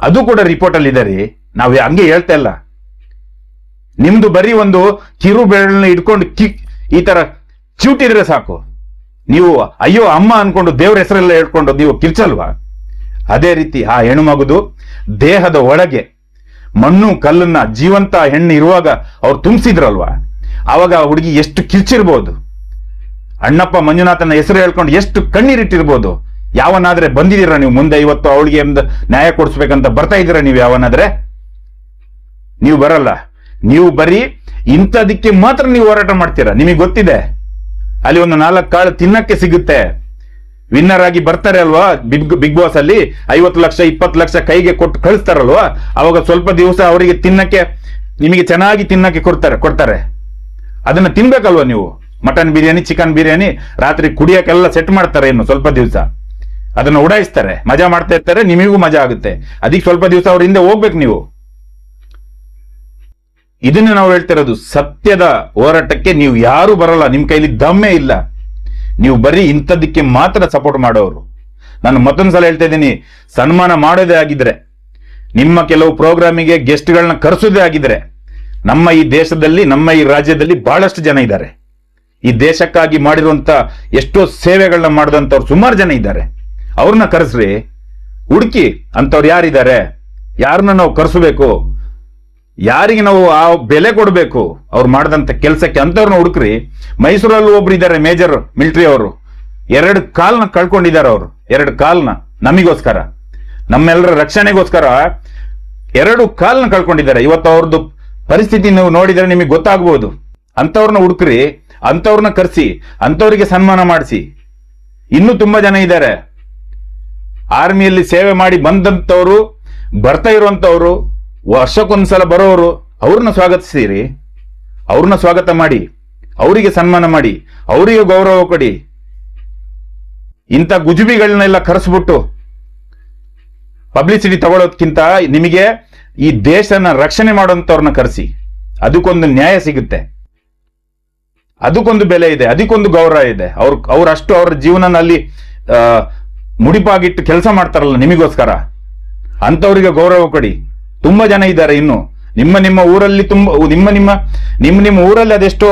ಅದು ಕೂಡ ರಿಪೋರ್ಟ್ ಅಲ್ಲಿ ಇದೆ ರೀ. ನಾವು ಹಂಗೆ ಹೇಳ್ತಾ ಇಲ್ಲ. ನಿಮ್ದು ಬರೀ ಒಂದು ಕಿರು ಬೆರಳನ್ನ ಇಟ್ಕೊಂಡು ಕಿಕ್ ಈ ತರ ಚೂಟಿದ್ರೆ ಸಾಕು. ನೀವು ಅಯ್ಯೋ, ಅಮ್ಮ ಅನ್ಕೊಂಡು ದೇವ್ರ ಹೆಸರೆಲ್ಲ ಹೇಳ್ಕೊಂಡು ನೀವು ಕಿರ್ಚಲ್ವಾ? ಅದೇ ರೀತಿ ಆ ಹೆಣ್ಣು ಮಗುದು ದೇಹದ ಒಳಗೆ ಮಣ್ಣು, ಕಲ್ಲನ್ನ ಜೀವಂತ ಹೆಣ್ಣು ಇರುವಾಗ ಅವ್ರು ತುಂಬಿಸಿದ್ರಲ್ವಾ? ಆವಾಗ ಹುಡುಗಿ ಎಷ್ಟು ಕಿರ್ಚಿರ್ಬೋದು. ಅಣ್ಣಪ್ಪ ಮಂಜುನಾಥನ ಹೆಸರು ಹೇಳ್ಕೊಂಡು ಎಷ್ಟು ಕಣ್ಣೀರಿಟ್ಟಿರ್ಬೋದು. ಯಾವನಾದ್ರೆ ಬಂದಿದ್ದೀರಾ ನೀವು ಮುಂದೆ? ಇವತ್ತು ಅವಳಿಗೆ ಒಂದು ನ್ಯಾಯ ಕೊಡಿಸ್ಬೇಕಂತ ಬರ್ತಾ ಇದ್ದೀರಾ ನೀವು ಯಾವನಾದ್ರೆ? ನೀವು ಬರಲ್ಲ. ನೀವು ಬರೀ ಇಂಥದಕ್ಕೆ ಮಾತ್ರ ನೀವು ಹೋರಾಟ ಮಾಡ್ತೀರಾ? ನಿಮಗೆ ಗೊತ್ತಿದೆ? ಅಲ್ಲಿ ಒಂದು ನಾಲ್ಕು ಕಾಳು ತಿನ್ನಕ್ಕೆ ಸಿಗುತ್ತೆ. ವಿನ್ನರ್ ಆಗಿ ಬರ್ತಾರೆ ಅಲ್ವಾ? ಬಿಗ್ ಬಿಗ್ ಬಾಸ್ ಅಲ್ಲಿ ಐವತ್ತು ಲಕ್ಷ, ಇಪ್ಪತ್ತು ಲಕ್ಷ ಕೈಗೆ ಕೊಟ್ಟು ಕಳಿಸ್ತಾರಲ್ವಾ? ಅವಾಗ ಸ್ವಲ್ಪ ದಿವಸ ಅವರಿಗೆ ತಿನ್ನಕ್ಕೆ, ನಿಮಗೆ ಚೆನ್ನಾಗಿ ತಿನ್ನಕ್ಕೆ ಕೊಡ್ತಾರೆ ಕೊಡ್ತಾರೆ. ಅದನ್ನ ತಿನ್ಬೇಕಲ್ವಾ ನೀವು? ಮಟನ್ ಬಿರಿಯಾನಿ, ಚಿಕನ್ ಬಿರಿಯಾನಿ, ರಾತ್ರಿ ಕುಡಿಯಕ್ಕೆಲ್ಲ ಸೆಟ್ ಮಾಡ್ತಾರೆ ಇನ್ನು ಸ್ವಲ್ಪ ದಿವಸ. ಅದನ್ನ ಉಡಾಯಿಸ್ತಾರೆ. ಮಜಾ ಮಾಡ್ತಾ ಇರ್ತಾರೆ, ನಿಮಗೂ ಮಜಾ ಆಗುತ್ತೆ. ಅದಕ್ಕೆ ಸ್ವಲ್ಪ ದಿವಸ ಅವ್ರ ಹಿಂದೆ ಹೋಗ್ಬೇಕು ನೀವು. ಇದನ್ನ ನಾವು ಹೇಳ್ತಿರೋದು, ಸತ್ಯದ ಹೋರಾಟಕ್ಕೆ ನೀವು ಯಾರು ಬರಲ್ಲ, ನಿಮ್ ಕೈಲಿ ದಮ್ಮೆ ಇಲ್ಲ. ನೀವು ಬರೀ ಇಂಥದ್ದಕ್ಕೆ ಮಾತ್ರ ಸಪೋರ್ಟ್ ಮಾಡೋರು. ನಾನು ಮತ್ತೊಂದು ಸಲ ಹೇಳ್ತಾ ಇದ್ದೀನಿ, ಸನ್ಮಾನ ಮಾಡೋದೇ ಆಗಿದ್ರೆ, ನಿಮ್ಮ ಕೆಲವು ಪ್ರೋಗ್ರಾಮಿಗೆ ಗೆಸ್ಟ್ಗಳನ್ನ ಕರೆಸೋದೇ ಆಗಿದ್ರೆ, ನಮ್ಮ ಈ ದೇಶದಲ್ಲಿ, ನಮ್ಮ ಈ ರಾಜ್ಯದಲ್ಲಿ ಬಹಳಷ್ಟು ಜನ ಇದ್ದಾರೆ. ಈ ದೇಶಕ್ಕಾಗಿ ಮಾಡಿರುವಂತ ಎಷ್ಟೋ ಸೇವೆಗಳನ್ನ ಮಾಡಿದಂಥವ್ರು ಸುಮಾರು ಜನ ಇದ್ದಾರೆ. ಅವ್ರನ್ನ ಕರೆಸ್ರಿ. ಹುಡುಕಿ ಅಂತವ್ರು ಯಾರಿದ್ದಾರೆ? ಯಾರನ್ನ ನಾವು ಕರೆಸಬೇಕು? ಯಾರಿಗೆ ನಾವು ಆ ಬೆಲೆ ಕೊಡಬೇಕು? ಅವ್ರು ಮಾಡಿದಂತ ಕೆಲಸಕ್ಕೆ ಅಂತವ್ರನ್ನ ಹುಡುಕ್ರಿ. ಮೈಸೂರಲ್ಲಿ ಒಬ್ರು ಇದ್ದಾರೆ, ಮೇಜರ್ ಮಿಲಿಟರಿ ಅವರು. ಎರಡು ಕಾಲ್ನ ಕಳ್ಕೊಂಡಿದ್ದಾರೆ ಅವರು. ಎರಡು ಕಾಲ್ನ, ನಮಿಗೋಸ್ಕರ. ನಮ್ಮೆಲ್ಲರ ರಕ್ಷಣೆಗೋಸ್ಕರ ಎರಡು ಕಾಲ್ನ ಕಳ್ಕೊಂಡಿದ್ದಾರೆ. ಇವತ್ತು ಅವ್ರದ್ದು ಪರಿಸ್ಥಿತಿ ನೀವು ನೋಡಿದರೆ ನಿಮಗೆ ಗೊತ್ತಾಗ್ಬೋದು. ಅಂಥವ್ರನ್ನ ಹುಡುಕ್ರಿ ಅಂಥವ್ರನ್ನ ಕರೆಸಿ ಅಂಥವ್ರಿಗೆ ಸನ್ಮಾನ ಮಾಡಿಸಿ. ಇನ್ನೂ ತುಂಬಾ ಜನ ಇದ್ದಾರೆ. ಆರ್ಮಿಯಲ್ಲಿ ಸೇವೆ ಮಾಡಿ ಬಂದಂತವ್ರು ಬರ್ತಾ ಇರುವಂತವ್ರು ವರ್ಷಕ್ಕೊಂದ್ಸಲ ಬರೋರು ಅವ್ರನ್ನ ಸ್ವಾಗತಿಸಿರಿ. ಅವ್ರನ್ನ ಸ್ವಾಗತ ಮಾಡಿ, ಅವರಿಗೆ ಸನ್ಮಾನ ಮಾಡಿ, ಅವರಿಗೆ ಗೌರವ ಕೊಡಿ. ಇಂಥ ಗುಜುಬಿಗಳನ್ನೆಲ್ಲ ಕರೆಸ್ಬಿಟ್ಟು ಪಬ್ಲಿಸಿಟಿ ತಗೊಳ್ಳೋದ್ಕಿಂತ ನಿಮಗೆ ಈ ದೇಶನ ರಕ್ಷಣೆ ಮಾಡುವಂತವ್ರನ್ನ ಕರೆಸಿ. ಅದಕ್ಕೊಂದು ನ್ಯಾಯ ಸಿಗುತ್ತೆ. ಅದಕ್ಕೊಂದು ಬೆಲೆ ಇದೆ, ಅದಕ್ಕೊಂದು ಗೌರವ ಇದೆ. ಅವ್ರ, ಅವ್ರಷ್ಟು ಅವ್ರ ಜೀವನನಲ್ಲಿ ಮುಡಿಪಾಗಿಟ್ಟು ಕೆಲಸ ಮಾಡ್ತಾರಲ್ಲ ನಿಮಗೋಸ್ಕರ? ಅಂತವರಿಗೆ ಗೌರವ ಕೊಡಿ. ತುಂಬಾ ಜನ ಇದ್ದಾರೆ ಇನ್ನು. ನಿಮ್ಮ ನಿಮ್ಮ ಊರಲ್ಲಿ ತುಂಬ, ನಿಮ್ಮ ನಿಮ್ಮ ನಿಮ್ಮ ನಿಮ್ಮ ಊರಲ್ಲಿ ಅದೆಷ್ಟೋ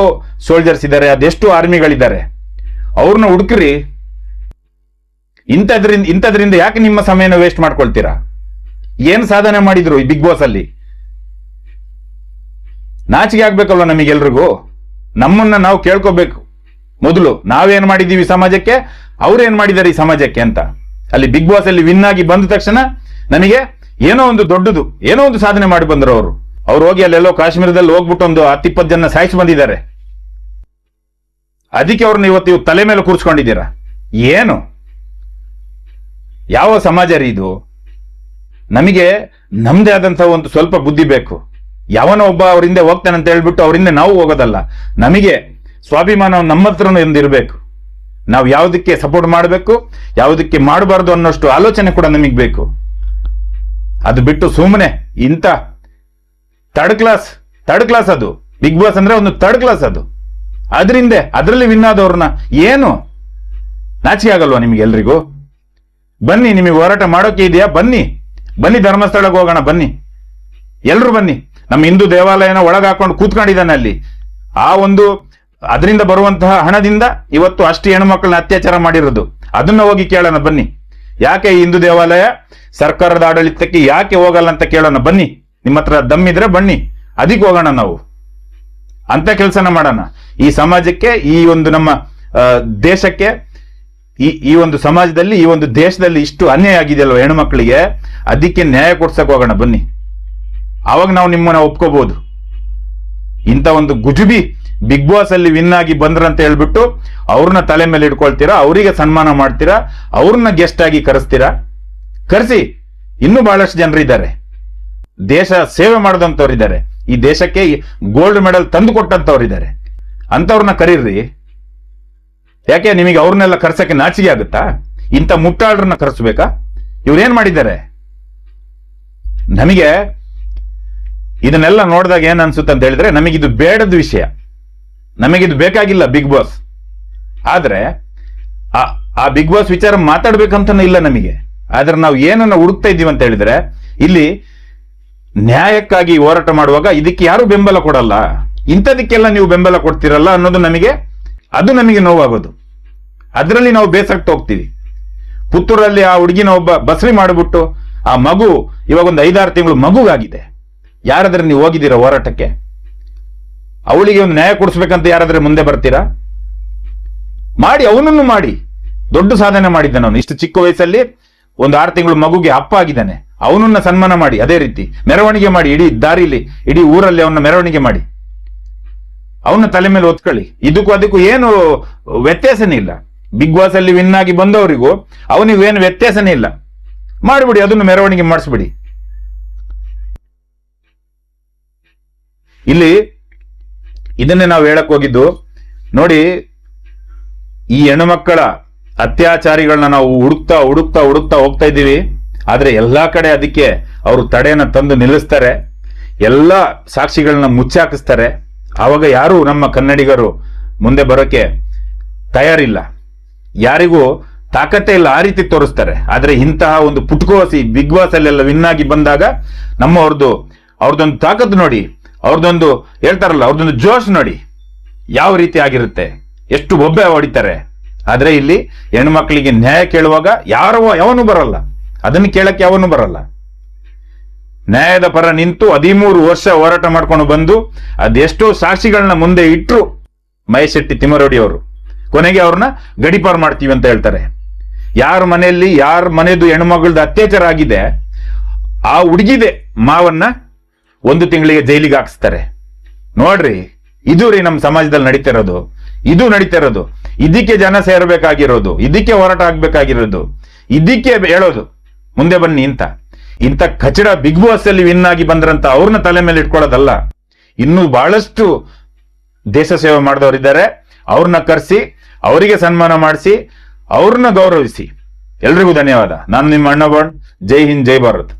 ಸೋಲ್ಜರ್ಸ್ ಇದ್ದಾರೆ, ಅದೆಷ್ಟೋ ಆರ್ಮಿಗಳಿದ್ದಾರೆ ಅವ್ರನ್ನ ಹುಡುಕ್ರಿ. ಇಂಥದ್ರಿಂದ ಇಂಥದ್ರಿಂದ ಯಾಕೆ ನಿಮ್ಮ ಸಮಯನ ವೇಸ್ಟ್ ಮಾಡ್ಕೊಳ್ತೀರಾ? ಏನ್ ಸಾಧನೆ ಮಾಡಿದ್ರು ಈ ಬಿಗ್ ಬಾಸ್ ಅಲ್ಲಿ? ನಾಚಿಕೆ ಆಗ್ಬೇಕಲ್ವ ನಮಗೆಲ್ರಿಗೂ ನಮ್ಮನ್ನ ನಾವು ಕೇಳ್ಕೋಬೇಕು. ಮೊದಲು ನಾವೇನ್ ಮಾಡಿದ್ದೀವಿ ಸಮಾಜಕ್ಕೆ? ಅವ್ರೇನ್ ಮಾಡಿದ್ದಾರೆ ಈ ಸಮಾಜಕ್ಕೆ ಅಂತ. ಅಲ್ಲಿ ಬಿಗ್ ಬಾಸ್ ಅಲ್ಲಿ ವಿನ್ ಆಗಿ ಬಂದ ತಕ್ಷಣ ನನಗೆ ಏನೋ ಒಂದು ದೊಡ್ಡದು, ಏನೋ ಒಂದು ಸಾಧನೆ ಮಾಡಿ ಬಂದ್ರು ಅವರು. ಅವ್ರು ಹೋಗಿ ಅಲ್ಲೆಲ್ಲೋ ಕಾಶ್ಮೀರದಲ್ಲಿ ಹೋಗ್ಬಿಟ್ಟು ಒಂದು ಹತ್ತಿಪ್ಪತ್ತು ಜನ ಸಾಯಿಸಿ ಬಂದಿದ್ದಾರೆ. ಅದಕ್ಕೆ ಅವ್ರನ್ನ ಇವತ್ತು ಇವ್ ತಲೆ ಮೇಲೆ ಕೂರಿಸ್ಕೊಂಡಿದ್ದೀರಾ? ಏನು? ಯಾವ ಸಮಾಜ ರೀ ಇದು? ನಮಗೆ ನಮ್ದೇ ಆದಂತಹ ಒಂದು ಸ್ವಲ್ಪ ಬುದ್ಧಿ ಬೇಕು. ಯಾವನೋ ಒಬ್ಬ ಅವರಿಂದ ಹೋಗ್ತಾನೆ ಅಂತ ಹೇಳ್ಬಿಟ್ಟು ಅವರಿಂದ ನಾವು ಹೋಗೋದಲ್ಲ. ನಮಗೆ ಸ್ವಾಭಿಮಾನ ನಮ್ಮ ಹತ್ರನೂ ಎಂದಿರಬೇಕು ನಾವು ಯಾವುದಕ್ಕೆ ಸಪೋರ್ಟ್ ಮಾಡಬೇಕು, ಯಾವುದಕ್ಕೆ ಮಾಡಬಾರ್ದು ಅನ್ನೋಷ್ಟು ಆಲೋಚನೆ ಕೂಡ ನಮಗೆ ಬೇಕು. ಅದು ಬಿಟ್ಟು ಸುಮ್ಮನೆ ಇಂಥ ಥರ್ಡ್ ಕ್ಲಾಸ್ ಥರ್ಡ್ ಕ್ಲಾಸ್ ಅದು. ಬಿಗ್ ಬಾಸ್ ಅಂದ್ರೆ ಒಂದು ಥರ್ಡ್ ಕ್ಲಾಸ್ ಅದು. ಅದರಿಂದ ಅದರಲ್ಲಿ ವಿನ್ ಆದವ್ರನ್ನ ಏನು? ನಾಚಿಕೆ ಆಗಲ್ವಾ ನಿಮ್ಗೆ ಎಲ್ರಿಗೂ? ಬನ್ನಿ, ನಿಮಗೆ ಹೋರಾಟ ಮಾಡೋಕೆ ಇದೆಯಾ? ಬನ್ನಿ. ಬನ್ನಿ ಧರ್ಮಸ್ಥಳಕ್ಕೆ ಹೋಗೋಣ, ಬನ್ನಿ. ಎಲ್ಲರೂ ಬನ್ನಿ. ನಮ್ಮ ಹಿಂದೂ ದೇವಾಲಯನ ಒಳಗೆ ಹಾಕೊಂಡು ಕೂತ್ಕೊಂಡಿದ್ದಾನೆ ಅಲ್ಲಿ. ಆ ಒಂದು ಅದರಿಂದ ಬರುವಂತಹ ಹಣದಿಂದ ಇವತ್ತು ಅಷ್ಟು ಹೆಣ್ಮಕ್ಳನ್ನ ಅತ್ಯಾಚಾರ ಮಾಡಿರೋದು. ಅದನ್ನ ಹೋಗಿ ಕೇಳೋಣ, ಬನ್ನಿ. ಯಾಕೆ ಹಿಂದೂ ದೇವಾಲಯ ಸರ್ಕಾರದ ಆಡಳಿತಕ್ಕೆ ಯಾಕೆ ಹೋಗಲ್ಲ ಅಂತ ಕೇಳೋಣ, ಬನ್ನಿ. ನಿಮ್ಮ ಹತ್ರ ದಮ್ಮಿದ್ರೆ ಬನ್ನಿ. ಅದಕ್ಕೆ ಹೋಗೋಣ ನಾವು. ಅಂತ ಕೆಲಸನ ಮಾಡೋಣ. ಈ ಸಮಾಜಕ್ಕೆ, ಈ ಒಂದು ನಮ್ಮ ದೇಶಕ್ಕೆ, ಈ ಈ ಒಂದು ಸಮಾಜದಲ್ಲಿ, ಈ ಒಂದು ದೇಶದಲ್ಲಿ ಇಷ್ಟು ಅನ್ಯಾಯ ಆಗಿದೆಯಲ್ವ ಹೆಣ್ಮಕ್ಳಿಗೆ? ಅದಕ್ಕೆ ನ್ಯಾಯ ಕೊಡ್ಸಕ್ ಹೋಗೋಣ, ಬನ್ನಿ. ಆವಾಗ ನಾವು ನಿಮ್ಮನ್ನ ಒಪ್ಕೋಬಹುದು ಇಂಥ ಒಂದು ಗುಜುಬಿ ಬಿಗ್ ಬಾಸ್ ಅಲ್ಲಿ ವಿನ್ ಆಗಿ ಬಂದ್ರಂತ ಹೇಳ್ಬಿಟ್ಟು ಅವ್ರನ್ನ ತಲೆ ಮೇಲೆ ಇಟ್ಕೊಳ್ತೀರಾ, ಅವರಿಗೆ ಸನ್ಮಾನ ಮಾಡ್ತೀರಾ, ಅವ್ರನ್ನ ಗೆಸ್ಟ್ ಆಗಿ ಕರೆಸ್ತೀರಾ? ಕರೆಸಿ, ಇನ್ನೂ ಬಹಳಷ್ಟು ಜನರು ಇದ್ದಾರೆ. ದೇಶ ಸೇವೆ ಮಾಡಿದಂಥವ್ರು ಇದ್ದಾರೆ. ಈ ದೇಶಕ್ಕೆ ಗೋಲ್ಡ್ ಮೆಡಲ್ ತಂದು ಕೊಟ್ಟಂತವ್ರಿದ್ದಾರೆ ಅಂತವ್ರನ್ನ ಕರೀರಿ. ಯಾಕೆ, ನಿಮಗೆ ಅವ್ರನ್ನೆಲ್ಲ ಕರ್ಸಕ್ಕೆ ನಾಚಿಕೆ ಆಗುತ್ತಾ? ಇಂಥ ಮುಟ್ಟಾಳ್ರನ್ನ ಕರೆಸ್ಬೇಕಾ? ಇವ್ರೇನ್ ಮಾಡಿದ್ದಾರೆ? ನಮಗೆ ಇದನ್ನೆಲ್ಲ ನೋಡಿದಾಗ ಏನ್ ಅನ್ಸುತ್ತೆ ಅಂತ ಹೇಳಿದ್ರೆ, ನಮಗಿದು ಬೇಡದ ವಿಷಯ. ನಮಗಿದು ಬೇಕಾಗಿಲ್ಲ ಬಿಗ್ ಬಾಸ್ ಆದ್ರೆ, ಆ ಬಿಗ್ ಬಾಸ್ ವಿಚಾರ ಮಾತಾಡ್ಬೇಕಂತನೂ ಇಲ್ಲ ನಮಗೆ. ಆದ್ರೆ ನಾವು ಏನನ್ನ ಹುಡುಕ್ತಾ ಇದ್ದೀವಿ ಅಂತ ಹೇಳಿದ್ರೆ, ಇಲ್ಲಿ ನ್ಯಾಯಕ್ಕಾಗಿ ಹೋರಾಟ ಮಾಡುವಾಗ ಇದಕ್ಕೆ ಯಾರು ಬೆಂಬಲ ಕೊಡಲ್ಲ. ಇಂಥದಕ್ಕೆಲ್ಲ ನೀವು ಬೆಂಬಲ ಕೊಡ್ತೀರಲ್ಲ ಅನ್ನೋದು ನಮಗೆ, ಅದು ನಮಗೆ ನೋವಾಗೋದು. ಅದರಲ್ಲಿ ನಾವು ಬೇಸರಕ್ಕೆ ಹೋಗ್ತೀವಿ. ಪುತ್ತೂರಲ್ಲಿ ಆ ಹುಡುಗಿನ ಒಬ್ಬ ಬಸರಿ ಮಾಡಿಬಿಟ್ಟು, ಆ ಮಗು, ಇವಾಗ ಒಂದು ಐದಾರು ತಿಂಗಳು ಮಗುವಾಗಿದೆ ಯಾರಾದ್ರೆ ನೀವು ಹೋಗಿದ್ದೀರಾ ಹೋರಾಟಕ್ಕೆ? ಅವಳಿಗೆ ಒಂದು ನ್ಯಾಯ ಕೊಡಿಸ್ಬೇಕಂತ ಯಾರಾದ್ರೆ ಮುಂದೆ ಬರ್ತೀರಾ? ಮಾಡಿ, ಅವನನ್ನು ಮಾಡಿ. ದೊಡ್ಡ ಸಾಧನೆ ಮಾಡಿದ್ದಾನೆ ಅವನು. ಇಷ್ಟು ಚಿಕ್ಕ ವಯಸ್ಸಲ್ಲಿ ಒಂದು ಆರು ತಿಂಗಳು ಮಗುಗೆ ಅಪ್ಪ ಆಗಿದ್ದಾನೆ. ಅವನನ್ನ ಸನ್ಮಾನ ಮಾಡಿ, ಅದೇ ರೀತಿ. ಮೆರವಣಿಗೆ ಮಾಡಿ, ಇಡೀ ದಾರಿಲಿ, ಇಡೀ ಊರಲ್ಲಿ ಅವನ ಮೆರವಣಿಗೆ ಮಾಡಿ. ಅವನ ತಲೆ ಮೇಲೆ ಒತ್ಕೊಳ್ಳಿ ಇದಕ್ಕೂ ಅದಕ್ಕೂ ಏನು ವ್ಯತ್ಯಾಸನೇ ಇಲ್ಲ. ಬಿಗ್ ಬಾಸ್ ಅಲ್ಲಿ ವಿನ್ ಆಗಿ ಬಂದವರಿಗೂ ಅವನಿಗೂ ಏನು ವ್ಯತ್ಯಾಸನೇ ಇಲ್ಲ. ಮಾಡಿಬಿಡಿ, ಅದನ್ನು ಮೆರವಣಿಗೆ ಮಾಡಿಸ್ಬಿಡಿ. ಇಲ್ಲಿ ಇದನ್ನೇ ನಾವು ಹೇಳಕ್ ಹೋಗಿದ್ದು. ನೋಡಿ, ಈ ಹೆಣ್ಣುಮಕ್ಕಳ ಅತ್ಯಾಚಾರಿಗಳನ್ನ ನಾವು ಹುಡುಕ್ತಾ ಹುಡುಕ್ತಾ ಹುಡುಕ್ತಾ ಹೋಗ್ತಾ ಇದ್ದೀವಿ. ಆದರೆ ಎಲ್ಲಾ ಕಡೆ ಅದಕ್ಕೆ ಅವರು ತಡೆಯನ್ನು ತಂದು ನಿಲ್ಲಿಸ್ತಾರೆ. ಎಲ್ಲ ಸಾಕ್ಷಿಗಳನ್ನ ಮುಚ್ಚಾಕಿಸ್ತಾರೆ. ಆವಾಗ ಯಾರು ನಮ್ಮ ಕನ್ನಡಿಗರು ಮುಂದೆ ಬರೋಕೆ ತಯಾರಿಲ್ಲ. ಯಾರಿಗೂ ತಾಕತ್ತೆ ಇಲ್ಲ, ಆ ರೀತಿ ತೋರಿಸ್ತಾರೆ. ಆದರೆ ಇಂತಹ ಒಂದು ಪುಟ್ಕೋಸಿ, ಬಿಗ್ ಬಾಸ್ ಅಲ್ಲೆಲ್ಲ ವಿನ್ ಆಗಿ ಬಂದಾಗ ನಮ್ಮವ್ರದ್ದು ಅವ್ರದ್ದೊಂದು ತಾಕತ್ತು ನೋಡಿ ಅವ್ರದ್ದೊಂದು ಹೇಳ್ತಾರಲ್ಲ, ಅವ್ರದ್ದೊಂದು ಜೋಶ್ ನೋಡಿ ಯಾವ ರೀತಿ ಆಗಿರುತ್ತೆ, ಎಷ್ಟು ಬೊಬ್ಬೆ ಹೊಡಿತಾರೆ. ಆದ್ರೆ ಇಲ್ಲಿ ಹೆಣ್ಮಕ್ಳಿಗೆ ನ್ಯಾಯ ಕೇಳುವಾಗ ಯಾರೋ ಯಾವನು ಬರಲ್ಲ. ಅದನ್ನ ಕೇಳಕ್ಕೆ ಯಾವನು ಬರಲ್ಲ. ನ್ಯಾಯದ ಪರ ನಿಂತು ಹದಿಮೂರು ವರ್ಷ ಹೋರಾಟ ಮಾಡ್ಕೊಂಡು ಬಂದು ಅದೆಷ್ಟೋ ಸಾಕ್ಷಿಗಳನ್ನ ಮುಂದೆ ಇಟ್ರು ಮೈಸೆಟ್ಟಿ ತಿಮ್ಮರೋಡಿ ಅವರು ಕೊನೆಗೆ ಅವ್ರನ್ನ ಗಡಿಪಾರು ಮಾಡ್ತೀವಿ ಅಂತ ಹೇಳ್ತಾರೆ. ಯಾರ ಮನೆಯಲ್ಲಿ, ಯಾರ ಮನೆಯದು ಹೆಣ್ಮಗಳದ್ದು ಅತ್ಯಾಚಾರ ಆಗಿದೆ, ಆ ಹುಡುಗಿದೆ ಮಾವನ್ನ ಒಂದು ತಿಂಗಳಿಗೆ ಜೈಲಿಗೆ ಹಾಕಿಸ್ತಾರೆ. ನೋಡ್ರಿ, ಇದು ರೀ ನಮ್ಮ ಸಮಾಜದಲ್ಲಿ ನಡೀತಿರೋದು. ಇದು ನಡೀತಿರೋದು. ಇದಕ್ಕೆ ಜನ ಸೇರಬೇಕಾಗಿರೋದು. ಇದಕ್ಕೆ ಹೋರಾಟ ಆಗ್ಬೇಕಾಗಿರೋದು. ಇದಕ್ಕೆ ಹೇಳೋದು, ಮುಂದೆ ಬನ್ನಿ ಇಂತ. ಇಂಥ ಕಚಡ ಬಿಗ್ ಬಾಸ್ ಅಲ್ಲಿ ವಿನ್ ಆಗಿ ಬಂದ್ರಂತ ಅವ್ರನ್ನ ತಲೆ ಮೇಲೆ ಇಟ್ಕೊಳ್ಳೋದಲ್ಲ. ಇನ್ನೂ ಬಹಳಷ್ಟು ದೇಶ ಸೇವೆ ಮಾಡಿದವರಿದ್ದಾರೆ ಅವ್ರನ್ನ ಕರೆಸಿ, ಅವರಿಗೆ ಸನ್ಮಾನ ಮಾಡಿಸಿ, ಅವ್ರನ್ನ ಗೌರವಿಸಿ. ಎಲ್ರಿಗೂ ಧನ್ಯವಾದ. ನಾನು ನಿಮ್ಮ ಅಣ್ಣ ಬಾಂಡ್ ಜೈ ಹಿಂದ್, ಜೈ ಭಾರತ್.